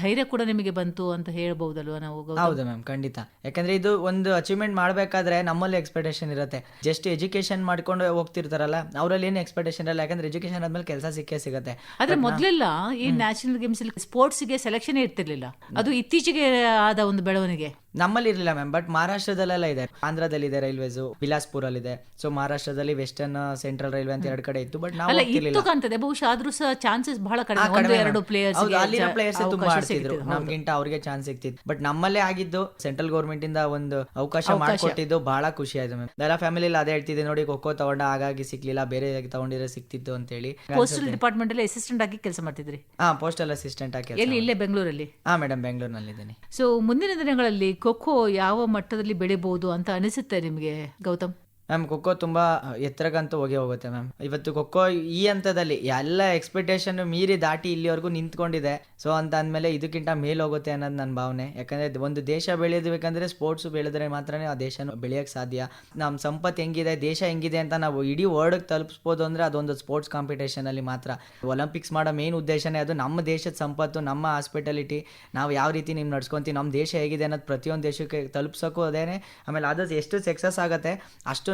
ಧೈರ್ಯ ಕೂಡ ನಿಮಗೆ ಬಂತು ಅಂತ ಹೇಳ್ಬಹುದಲ್ವಾ ನಾವು ಹೌದು ಮ್ಯಾಮ್ ಖಂಡಿತ. ಯಾಕಂದ್ರೆ ಇದು ಒಂದು ಅಚೀವ್ಮೆಂಟ್ ಮಾಡಬೇಕಾದ್ರೆ ನಮ್ಮಲ್ಲಿ ಎಕ್ಸ್ಪೆಕ್ಟೇಷನ್ ಇರುತ್ತೆ. ಜಸ್ಟ್ ಎಜುಕೇಶನ್ ಮಾಡ್ಕೊಂಡು ಹೋಗ್ತಿರ್ತಾರಲ್ಲ ಅವರಲ್ಲಿ ಏನು ಎಕ್ಸ್ಪೆಕ್ಟೇಷನ್ ಇರಲ್ಲ. ಯಾಕಂದ್ರೆ ಎಜುಕೇಶನ್ ಆದ್ಮೇಲೆ ಕೆಲಸ ಸಿಕ್ಕೇ ಸಿಗುತ್ತೆ. ಆದ್ರೆ ಮೊದ್ಲೆಲ್ಲ ಈ ನ್ಯಾಷನಲ್ ಗೇಮ್ಸ್ ಸ್ಪೋರ್ಟ್ಸ್ಗೆ ಸೆಲೆಕ್ಷನ್ ಇರ್ತಿರ್ಲಿಲ್ಲ. ಅದು ಇತ್ತೀಚೆಗೆ ಆದ ಒಂದು ಬೆಳವಣಿಗೆ. ನಮ್ಮಲ್ಲಿ ಇರಲಿಲ್ಲ ಮ್ಯಾಮ್ ಬಟ್ ಮಹಾರಾಷ್ಟ್ರದಲ್ಲೆಲ್ಲ ಇದೆ ಆಂಧ್ರದಲ್ಲಿ ಇದೆ ರೈಲ್ವೇಸ್ ಬಿಲಾಸ್ಪುರಲ್ಲಿ ಇದೆ ಸೊ ಮಹಾರಾಷ್ಟ್ರದಲ್ಲಿ ವೆಸ್ಟರ್ನ್ ಸೆಂಟ್ರಲ್ ರೈಲ್ವೆ ಅಂತ ಎರಡು ಕಡೆ ಇತ್ತು ಬಟ್ ನಾವು ಅಲ್ಲ. ಇತ್ತು ಕಾಣ್ತದೆ. ಬಹುಶಃ ಆದ್ರೂ ಸಹ ಚಾನ್ಸಸ್ ಬಹಳ ಕಡಿಮೆ. ಒಂದು ಎರಡು. ಪ್ಲೇಯರ್ಸ್ ಅಲ್ಲಿನ ಪ್ಲೇಯರ್ಸ್ ತುಂಬಾ ಆಡ್ತಿದ್ರು. ನಮ್ಗಿಂತ ಅವ್ರಿಗೆ ಚಾನ್ಸ್ ಸಿಕ್ತಿತ್ತು ಬಟ್ ನಮ್ಮಲ್ಲೇ ಆಗಿದ್ದು ಸೆಂಟ್ರಲ್ ಗೌರ್ಮೆಂಟ್ ಇಂದ ಒಂದು ಅವಕಾಶ ಮಾಡಿಕೊಟ್ಟಿದ್ದು ಬಹಳ ಖುಷಿ ಆಯ್ತು ಮ್ಯಾಮ್ ಎಲ್ಲ ಫ್ಯಾಮಿಲಿ ಅದೇ ಹೇಳ್ತಿದ್ದೆ ನೋಡಿ ಖೋಖೋ ತಗೊಂಡ ಹಾಗಾಗಿ ಸಿಕ್ಲಿಲ್ಲ ಬೇರೆ ತಗೊಂಡಿರೋ ಸಿಕ್ತಿತ್ತು ಅಂತ ಹೇಳಿ. ಪೋಸ್ಟಲ್ ಡಿಪಾರ್ಟ್ಮೆಂಟ್ ಅಲ್ಲಿ ಅಸಿಸ್ಟೆಂಟ್ ಆಗಿ ಕೆಲಸ ಮಾಡ್ತಿದ್ರಿ? ಹಾ ಪೋಸ್ಟಲ್ ಅಸಿಸ್ಟೆಂಟ್ ಆಗಿ ಎಲ್ಲಿ ಇಲ್ಲೇ ಬೆಂಗಳೂರಲ್ಲಿ? ಹಾ ಮೇಡಮ್ ಬೆಂಗಳೂರಿನಲ್ಲಿದ್ದೀನಿ. ಸೊ ಮುಂದಿನ ದಿನಗಳಲ್ಲಿ ಖೋಖೋ ಯಾವ ಮಟ್ಟದಲ್ಲಿ ಬೆಳಿಬಹುದು ಅಂತ ಅನಿಸುತ್ತೆ ನಿಮಗೆ ಗೌತಮ್? ಮ್ಯಾಮ್ ಖೋಖೋ ತುಂಬ ಎತ್ತರಕ್ಕಂತೂ ಹೋಗಿ ಹೋಗುತ್ತೆ ಮ್ಯಾಮ್ ಇವತ್ತು ಖೋಖೋ ಈ ಹಂತದಲ್ಲಿ ಎಲ್ಲ ಎಕ್ಸ್ಪೆಕ್ಟೇಷನ್ ಮೀರಿ ದಾಟಿ ಇಲ್ಲಿವರೆಗೂ ನಿಂತ್ಕೊಂಡಿದೆ. ಸೊ ಅಂತ ಅಂದಮೇಲೆ ಇದಕ್ಕಿಂತ ಮೇಲೆ ಹೋಗುತ್ತೆ ಅನ್ನೋದು ನನ್ನ ಭಾವನೆ. ಯಾಕಂದರೆ ಒಂದು ದೇಶ ಬೆಳೆಯೋದಬೇಕಂದ್ರೆ ಸ್ಪೋರ್ಟ್ಸ್ ಬೆಳೆದ್ರೆ ಮಾತ್ರನೇ ಆ ದೇಶ ಬೆಳೆಯೋಕ್ಕೆ ಸಾಧ್ಯ. ನಮ್ಮ ಸಂಪತ್ತು ಹೆಂಗಿದೆ, ದೇಶ ಹೆಂಗಿದೆ ಅಂತ ನಾವು ಇಡೀ ವರ್ಲ್ಡ್ಗೆ ತಲುಪಿಸ್ಬೋದು ಅಂದರೆ ಅದೊಂದು ಸ್ಪೋರ್ಟ್ಸ್ ಕಾಂಪಿಟೇಷನಲ್ಲಿ ಮಾತ್ರ. ಒಲಿಂಪಿಕ್ಸ್ ಮಾಡೋ ಮೇನ್ ಉದ್ದೇಶನೇ ಅದು ನಮ್ಮ ದೇಶದ ಸಂಪತ್ತು, ನಮ್ಮ ಹಾಸ್ಪಿಟಾಲಿಟಿ ನಾವು ಯಾವ ರೀತಿ ನೀವು ನಡ್ಸ್ಕೊತೀವಿ ನಮ್ಮ ದೇಶ ಹೇಗಿದೆ ಅನ್ನೋದು ಪ್ರತಿಯೊಂದು ದೇಶಕ್ಕೆ ತಲುಪ್ಸೋಕ್ಕೂ ಅದೇನೆ. ಆಮೇಲೆ ಅದು ಎಷ್ಟು ಸಕ್ಸಸ್ ಆಗುತ್ತೆ. ಅಷ್ಟು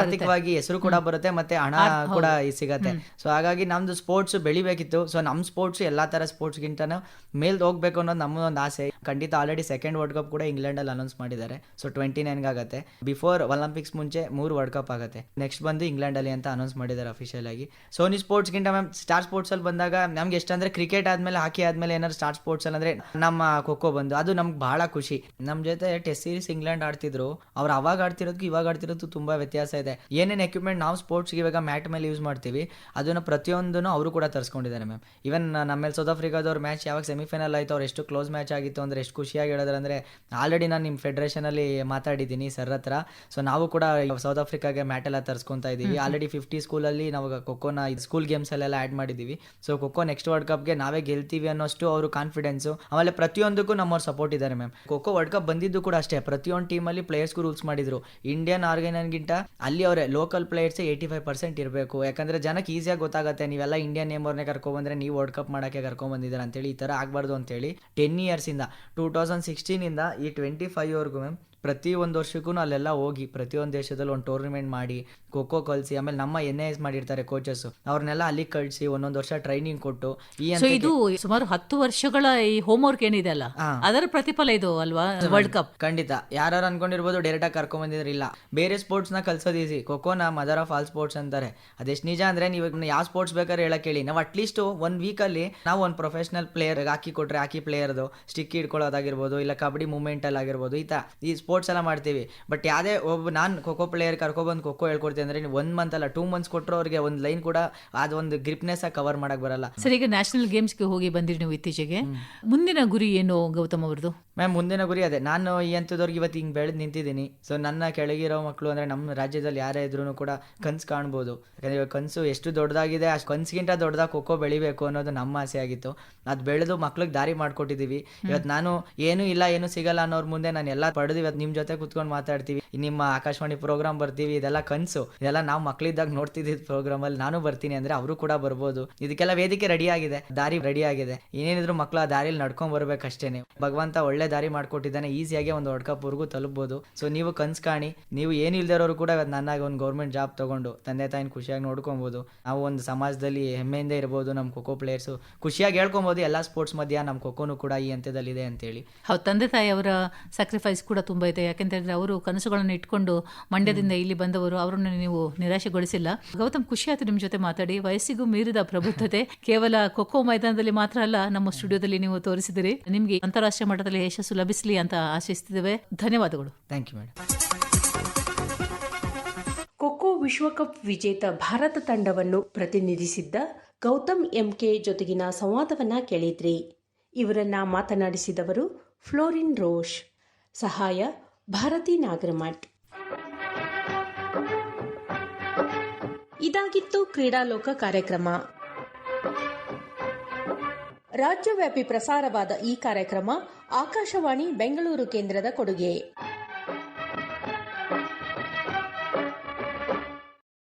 ಆರ್ಥಿಕವಾಗಿ ಹೆಸರು ಕೂಡ ಬರುತ್ತೆ ಮತ್ತೆ ಹಣ ಕೂಡ ಸಿಗತ್ತೆ. ಸೊ ಹಾಗಾಗಿ ನಮ್ದು ಸ್ಪೋರ್ಟ್ಸ್ ಬೆಳಿಬೇಕಿತ್ತು. ಸೊ ನಮ್ಮ ಸ್ಪೋರ್ಟ್ಸ್ ಎಲ್ಲಾ ತರ ಸ್ಪೋರ್ಟ್ಸ್ ಗಿಂತನೂ ಮೇಲ್ ಹೋಗ್ಬೇಕು ಅನ್ನೋದು ನಮ್ಮ ಒಂದು ಆಸೆ. ಖಂಡಿತ ಆಲ್ರೆಡಿ ಸೆಕೆಂಡ್ ವರ್ಲ್ಡ್ ಕಪ್ ಕೂಡ ಇಂಗ್ಲೆಂಡ್ ಅಲ್ಲಿ ಅನೌನ್ಸ್ ಮಾಡಿದ್ದಾರೆ. ಸೊ ಟ್ವೆಂಟಿ ನೈನ್ ಆಗುತ್ತೆ. ಬಿಫೋರ್ ಒಲಿಂಪಿಕ್ಸ್ ಮುಂಚೆ ಮೂರು ವರ್ಲ್ಡ್ ಕಪ್ ಆಗುತ್ತೆ. ನೆಕ್ಸ್ಟ್ ಬಂದು ಇಂಗ್ಲೆಂಡ್ ಅಲ್ಲಿ ಅಂತ ಅನೌನ್ಸ್ ಮಾಡಿದ್ದಾರೆ ಅಫಿಷಿಯಲ್ ಆಗಿ. ಸೋನಿ ಸ್ಪೋರ್ಟ್ಸ್ ಗಿಂತ ಮ್ಯಾಮ್ ಸ್ಟಾರ್ ಸ್ಪೋರ್ಟ್ಸ್ ಅಲ್ಲಿ ಬಂದಾಗ ನಮ್ಗೆ ಎಷ್ಟಂದ್ರೆ ಕ್ರಿಕೆಟ್ ಆದ್ಮೇಲೆ ಹಾಕಿ ಆದ್ಮೇಲೆ ಏನಾದ್ರು ಸ್ಟಾರ್ ಸ್ಪೋರ್ಟ್ಸ್ ಅಲ್ಲಿ ಅಂದ್ರೆ ನಮ್ಮ ಖೋಖೋ ಬಂದು ಅದು ನಮ್ಗೆ ಬಹಳ ಖುಷಿ. ನಮ್ಮ ಜೊತೆ ಟೆಸ್ಟ್ ಸೀರೀಸ್ ಇಂಗ್ಲೆಂಡ್ ಆಡ್ತಿದ್ರು. ಅವ್ರು ಅವಾಗ ಆಡ್ತಿರೋದಕ್ಕೂ ಇವಾಗ ಆಡ್ತಿರೋದು ತುಂಬಾ ವ್ಯತ್ಯಾಸ ಇದೆ. ಏನೇನು ಎಕ್ವಿಪ್ಮೆಂಟ್ ನಾವು ಸ್ಪೋರ್ಟ್ಸ್ಗೆ ಇವಾಗ ಮ್ಯಾಟ್ ಮೇಲೆ ಯೂಸ್ ಮಾಡ್ತೀವಿ ಅದನ್ನು ಪ್ರತಿಯೊಂದನ್ನು ಅವರು ಕೂಡ ತರಿಸ್ಕೊಂಡಿದ್ದಾರೆ ಮ್ಯಾಮ್ ಈವನ್ ನಮ್ಮಲ್ಲಿ ಸೌತ್ ಆಫ್ರಿಕಾದವ್ರ ಮ್ಯಾಚ್ ಯಾವಾಗ ಸೆಮಿಫೈನಲ್ ಆಯಿತು ಅವ್ರು ಎಷ್ಟು ಕ್ಲೋಸ್ ಮ್ಯಾಚ್ ಆಗಿತ್ತು ಅಂದ್ರೆ ಎಷ್ಟು ಖುಷಿಯಾಗಿ ಹೇಳೋದ್ರೆ ಅಂದ್ರೆ ಆಲ್ರೆಡಿ ನಾನು ನಿಮ್ಮ ಫೆಡರೇಷನಲ್ಲಿ ಮಾತಾಡಿದ್ದೀನಿ ಸರ್ ಹತ್ರ. ಸೊ ನಾವು ಕೂಡ ಸೌತ್ ಆಫ್ರಿಕಾಗೆ ಮ್ಯಾಟ್ ಎಲ್ಲ ತರಿಸ್ಕೊತಾ ಇದ್ದೀವಿ. ಆಲ್ರೆಡಿ ಫಿಫ್ಟಿ ಸ್ಕೂಲಲ್ಲಿ ನಾವು ಖೋಖೋನ ಸ್ಕೂಲ್ ಗೇಮ್ಸ್ ಅಲ್ಲೆಲ್ಲ ಆಡ್ ಮಾಡಿದೀವಿ ಸೊ ಖೋಖೋ ನೆಕ್ಸ್ಟ್ ವರ್ಲ್ಡ್ ಕಪ್ಗೆ ನಾವೇ ಗೆಲ್ತೀವಿ ಅನ್ನೋಷ್ಟು ಅವರು ಕಾನ್ಫಿಡೆನ್ಸು ಆಮೇಲೆ ಪ್ರತಿಯೊಂದಕ್ಕೂ ನಮ್ಮವ್ರು ಸಪೋರ್ಟ್ ಇದ್ದಾರೆ ಮ್ಯಾಮ್ ಖೋಖೋ ವರ್ಲ್ಡ್ ಕಪ್ ಬಂದಿದ್ದು ಕೂಡ ಅಷ್ಟೇ. ಪ್ರತಿಯೊಂದು ಟೀಮಲ್ಲಿ ಪ್ಲೇಯರ್ಸ್ಗೂ ರೂಲ್ಸ್ ಮಾಡಿದ್ರು. ಇಂಡಿಯನ್ ಆರ್ಗನೈನ್ಗಿಂತ ಅಲ್ಲಿ ಅವರೇ local players eighty five percent ಇರಬೇಕು. ಯಾಕಂದ್ರೆ ಜನಕ್ಕೆ ಈಸಿಯಾಗಿ ಗೊತ್ತಾಗುತ್ತೆ. ನೀವೆಲ್ಲ ಇಂಡಿಯನ್ ನೇಮ್ ಅವ್ರನ್ನೇ ಕರ್ಕೊಂಡ್ಬಂದ್ರೆ ನೀವು ವರ್ಲ್ಡ್ ಕಪ್ ಮಾಡೋಕ್ಕೆ ಕರ್ಕೊಂಡ್ಬಂದಿದ್ದಾರೆ ಅಂತೇಳಿ ಈ ಥರ ಆಗಬಾರ್ದು ಅಂತೇಳಿ ಟೆನ್ ಇಯರ್ಸಿಂದ ಟೂ ತೌಸಂಡ್ ಸಿಕ್ಸ್ಟೀನಿಂದ ಈ ಟ್ವೆಂಟಿ ಫೈವ್ವರೆಗೂ ಮ್ಯಾಮ್ ಪ್ರತಿ ಒಂದು ವರ್ಷಕ್ಕೂ ಅಲ್ಲೆಲ್ಲ ಹೋಗಿ ಪ್ರತಿಯೊಂದು ದೇಶದಲ್ಲಿ ಒಂದು ಟೂರ್ನಮೆಂಟ್ ಮಾಡಿ ಖೋಖೋ ಕಲಿಸಿ ಆಮೇಲೆ ನಮ್ಮ ಎನ್ ಎಸ್ ಮಾಡಿರ್ತಾರೆ ಕೋಚಸ್ ಅವ್ರನ್ನೆಲ್ಲ ಅಲ್ಲಿ ಕಳಿಸಿ ಒಂದೊಂದು ವರ್ಷ ಟ್ರೈನಿಂಗ್ ಕೊಟ್ಟು ಈ ಸೊ ಇದು ಸುಮಾರು ಹತ್ತು ವರ್ಷಗಳ ಈ ಹೋಮ್ ವರ್ಕ್ ಏನಿದೆ ಅಲ್ಲ? ಅದರ ಪ್ರತಿಫಲ ಇದು ಅಲ್ವಾ? ವರ್ಲ್ಡ್ ಕಪ್ ಖಂಡಿತ. ಯಾರು ಅನ್ಕೊಂಡಿರ್ಬೋದು ಡೈರೆಕ್ಟ್ ಆಗಿ ಕರ್ಕೊಂಡ್ ಬಂದಿದ್ರೆ ಇಲ್ಲ. ಬೇರೆ ಸ್ಪೋರ್ಟ್ಸ್ನ ಕಲ್ಸೋದು ಈಸಿ ಖೋಖೋನ ಮದರ್ ಆಫ್ ಆಲ್ ಸ್ಪೋರ್ಟ್ಸ್ ಅಂತಾರೆ. ಅದೆಷ್ಟು ನಿಜ ಅಂದ್ರೆ ನೀವು ಯಾವ ಸ್ಪೋರ್ಟ್ಸ್ ಬೇಕಾದ್ರೆ ಹೇಳಕ್ ಹೇಳಿ. ನಾವು ಅಟ್ಲೀಸ್ಟ್ ಒಂದ್ ವೀಕ್ ಅಲ್ಲಿ ನಾವು ಒಂದು ಪ್ರೊಫೆಷನಲ್ ಪ್ಲೇಯರ್ ಹಾಕಿ ಕೊಟ್ರೆ ಹಾಕಿ ಪ್ಲೇಯರ್ದು ಸ್ಟಿಕ್ ಇಟ್ಕೊಳ್ಳೋದಾಗಿರ್ಬೋದು ಇಲ್ಲ ಕಬಡ್ಡಿ ಮೂವ್ಮೆಂಟ್ ಅಲ್ಲಿ ಆಗಿರ್ಬೋದು ಈ ತರ ಈ ಸ್ಪೋರ್ಟ್ಸ್ ಎಲ್ಲ ಮಾಡ್ತೀವಿ. ಬಟ್ ಯಾವುದೇ ಒಬ್ಬ ನಾನು ಖೋಖೋ ಪ್ಲೇಯರ್ ಕರ್ಕೊಬಂದು ಖೋಖೋ ಹೇಳ್ಕೊಡ್ತೀನಿ ಅಂದ್ರೆ ನೀವು ಒಂದು ಮಂತ್ ಅಲ್ಲ ಟೂ ಮಂತ್ಸ್ ಕೊಟ್ಟರು ಅವ್ರಿಗೆ ಒಂದು ಲೈನ್ ಕೂಡ ಅದೊಂದು ಗ್ರಿಪ್ನೆಸ್ ಕವರ್ ಮಾಡಕ್ ಬರಲ್ಲ. ಸರ್ ಈಗ ನ್ಯಾಷನಲ್ ಗೇಮ್ಸ್ಗೆ ಹೋಗಿ ಬಂದಿರಿ ನೀವು ಇತ್ತೀಚೆಗೆ. ಮುಂದಿನ ಗುರಿ ಏನು ಗೌತಮ್ ಅವ್ರದ್ದು ಮ್ಯಾಮ್ ಮುಂದಿನ ಗುರಿ ಅದೇ. ನಾನು ಈ ಹಂತದವ್ರಿಗೆ ಇವತ್ತು ಹಿಂಗೆ ಬೆಳೆದು ನಿಂತಿದ್ದೀನಿ. ಸೊ ನನ್ನ ಕೆಳಗಿರೋ ಮಕ್ಕಳು ಅಂದರೆ ನಮ್ಮ ರಾಜ್ಯದಲ್ಲಿ ಯಾರೇ ಇದ್ರೂ ಕೂಡ ಕನ್ಸು ಕಾಣ್ಬೋದು. ಯಾಕಂದರೆ ಇವಾಗ ಕನಸು ಎಷ್ಟು ದೊಡ್ಡದಾಗಿದೆ ಅಷ್ಟು ಕನ್ಸಿಗಿಂತ ದೊಡ್ಡದಾಗಿ ಖೋಖೋ ಬೆಳಿಬೇಕು ಅನ್ನೋದು ನಮ್ಮ ಆಸೆ ಆಗಿತ್ತು. ಅದು ಬೆಳೆದು ಮಕ್ಳಿಗೆ ದಾರಿ ಮಾಡಿಕೊಟ್ಟಿದ್ದೀವಿ ಇವತ್ತು ನಾನು ಏನೂ ಇಲ್ಲ ಏನೂ ಸಿಗಲ್ಲ ಅನ್ನೋರ ಮುಂದೆ ನಾನು ಎಲ್ಲ ಪಡೆದು ಇವತ್ತು ನಿಮ್ಮ ಜೊತೆ ಕುತ್ಕೊಂಡು ಮಾತಾಡ್ತೀವಿ, ನಿಮ್ಮ ಆಕಾಶವಾಣಿ ಪ್ರೋಗ್ರಾಮ್ ಬರ್ತೀವಿ, ಇದೆಲ್ಲ ಕನ್ಸು. ಇದೆಲ್ಲ ನಾವು ಮಕ್ಳಿದ್ದಾಗ ಪ್ರೋಗ್ರಾಮ್ ಅಲ್ಲಿ ನಾನು ಬರ್ತೀನಿ ಅಂದ್ರೆ ಅವರು ಕೂಡ ಬರ್ಬೋದು. ಇದಕ್ಕೆಲ್ಲ ವೇದಿಕೆ ರೆಡಿ ಆಗಿದೆ, ದಾರಿ ರೆಡಿ ಆಗಿದೆ. ಏನೇನಿದ್ರು ಮಕ್ಕಳು ಆ ದಾರಿಲಿ ನಡ್ಕೊಂಡ್ ಬರ್ಬೇಕಷ್ಟೇನೆ ಭಗವಂತ ಒಳ್ಳೆ ದಾರಿ ಮಾಡ್ಕೊಟ್ಟಿದ್ದಾನೆ, ಈಸಿಯಾಗಿ ಒಂದು ವರ್ಲ್ಡ್ ಕಪ್ ವರ್ಗೂ ತಲುಪಬಹುದು ಸೊ ನೀವು ಕನ್ಸ್ ಕಾಣಿ, ನೀವು ಏನು ಇಲ್ದಿರೋರು ಕೂಡ ನನ್ನಾಗಿ ಒಂದು ಗೌರ್ಮೆಂಟ್ ಜಾಬ್ ತಗೊಂಡು ತಂದೆ ತಾಯಿನ ಖುಷಿಯಾಗಿ ನೋಡ್ಕೊಬಹುದು ನಾವು ಒಂದು ಸಮಾಜದಲ್ಲಿ ಹೆಮ್ಮೆಯಿಂದ ಇರ್ಬೋದು ನಮ್ಮ ಖೋಖೋ ಪ್ಲೇಯರ್ಸು ಖುಷಿಯಾಗಿ ಹೇಳ್ಕೊಬಹುದು ಎಲ್ಲ ಸ್ಪೋರ್ಟ್ಸ್ ಮಧ್ಯ ನಮ್ಮ ಖೋಖೋನು ಕೂಡ ಈ ಹಂತದಲ್ಲಿದೆ ಅಂತೇಳಿ. ಹೌದು, ತಂದೆ ತಾಯಿ ಅವರ ಸ್ಯಾಕ್ರಿಫೈಸ್ ಕೂಡ ತುಂಬ ಇದೆ. ಯಾಕೆಂತ ಅವರು ಕನಸುಗಳನ್ನು ಇಟ್ಕೊಂಡು ಮಂಡ್ಯದಿಂದ ಇಲ್ಲಿ ಬಂದವರು ಅವರನ್ನು ನೀವು ನಿರಾಶೆಗೊಳಿಸಿಲ್ಲ. ಗೌತಮ್ ಖುಷಿ ಆಯ್ತು ನಿಮ್ಮ ಜೊತೆ ಮಾತಾಡಿ. ವಯಸ್ಸಿಗೂ ಮೀರಿದ ಪ್ರಬುದ್ಧತೆ. ಕೇವಲ ಖೋಖೋ ಮೈದಾನದಲ್ಲಿ ಮಾತ್ರ ಅಲ್ಲ ನಮ್ಮ ಸ್ಟುಡಿಯೋದಲ್ಲಿ ನೀವು ತೋರಿಸಿದಿರಿ. ನಿಮಗೆ ಅಂತಾರಾಷ್ಟ್ರೀಯ ಮಟ್ಟದಲ್ಲಿ ಯಶಸ್ಸು ಲಭಿಸಲಿ ಅಂತ ಆಶಿಸ್ತಿದ್ದೇವೆ. ಧನ್ಯವಾದಗಳು. ಥ್ಯಾಂಕ್ ಯು ಮೇಡಮ್ ಖೋಖೋ ವಿಶ್ವಕಪ್ ವಿಜೇತ ಭಾರತ ತಂಡವನ್ನು ಪ್ರತಿನಿಧಿಸಿದ್ದ ಗೌತಮ್ ಎಂಕೆ ಜೊತೆಗಿನ ಸಂವಾದವನ್ನ ಕೇಳಿದ್ರಿ. ಇವರನ್ನ ಮಾತನಾಡಿಸಿದವರು ಫ್ಲೋರಿನ್ ರೋಷ್. ಸಹಾಯ ಭಾರತಿ ನಾಗರಮಠ್ ಇದಾಗಿತ್ತು ಕ್ರೀಡಾಲೋಕ ಕಾರ್ಯಕ್ರಮ. ರಾಜ್ಯವ್ಯಾಪಿ ಪ್ರಸಾರವಾದ ಈ ಕಾರ್ಯಕ್ರಮ ಆಕಾಶವಾಣಿ ಬೆಂಗಳೂರು ಕೇಂದ್ರದ ಕೊಡುಗೆ.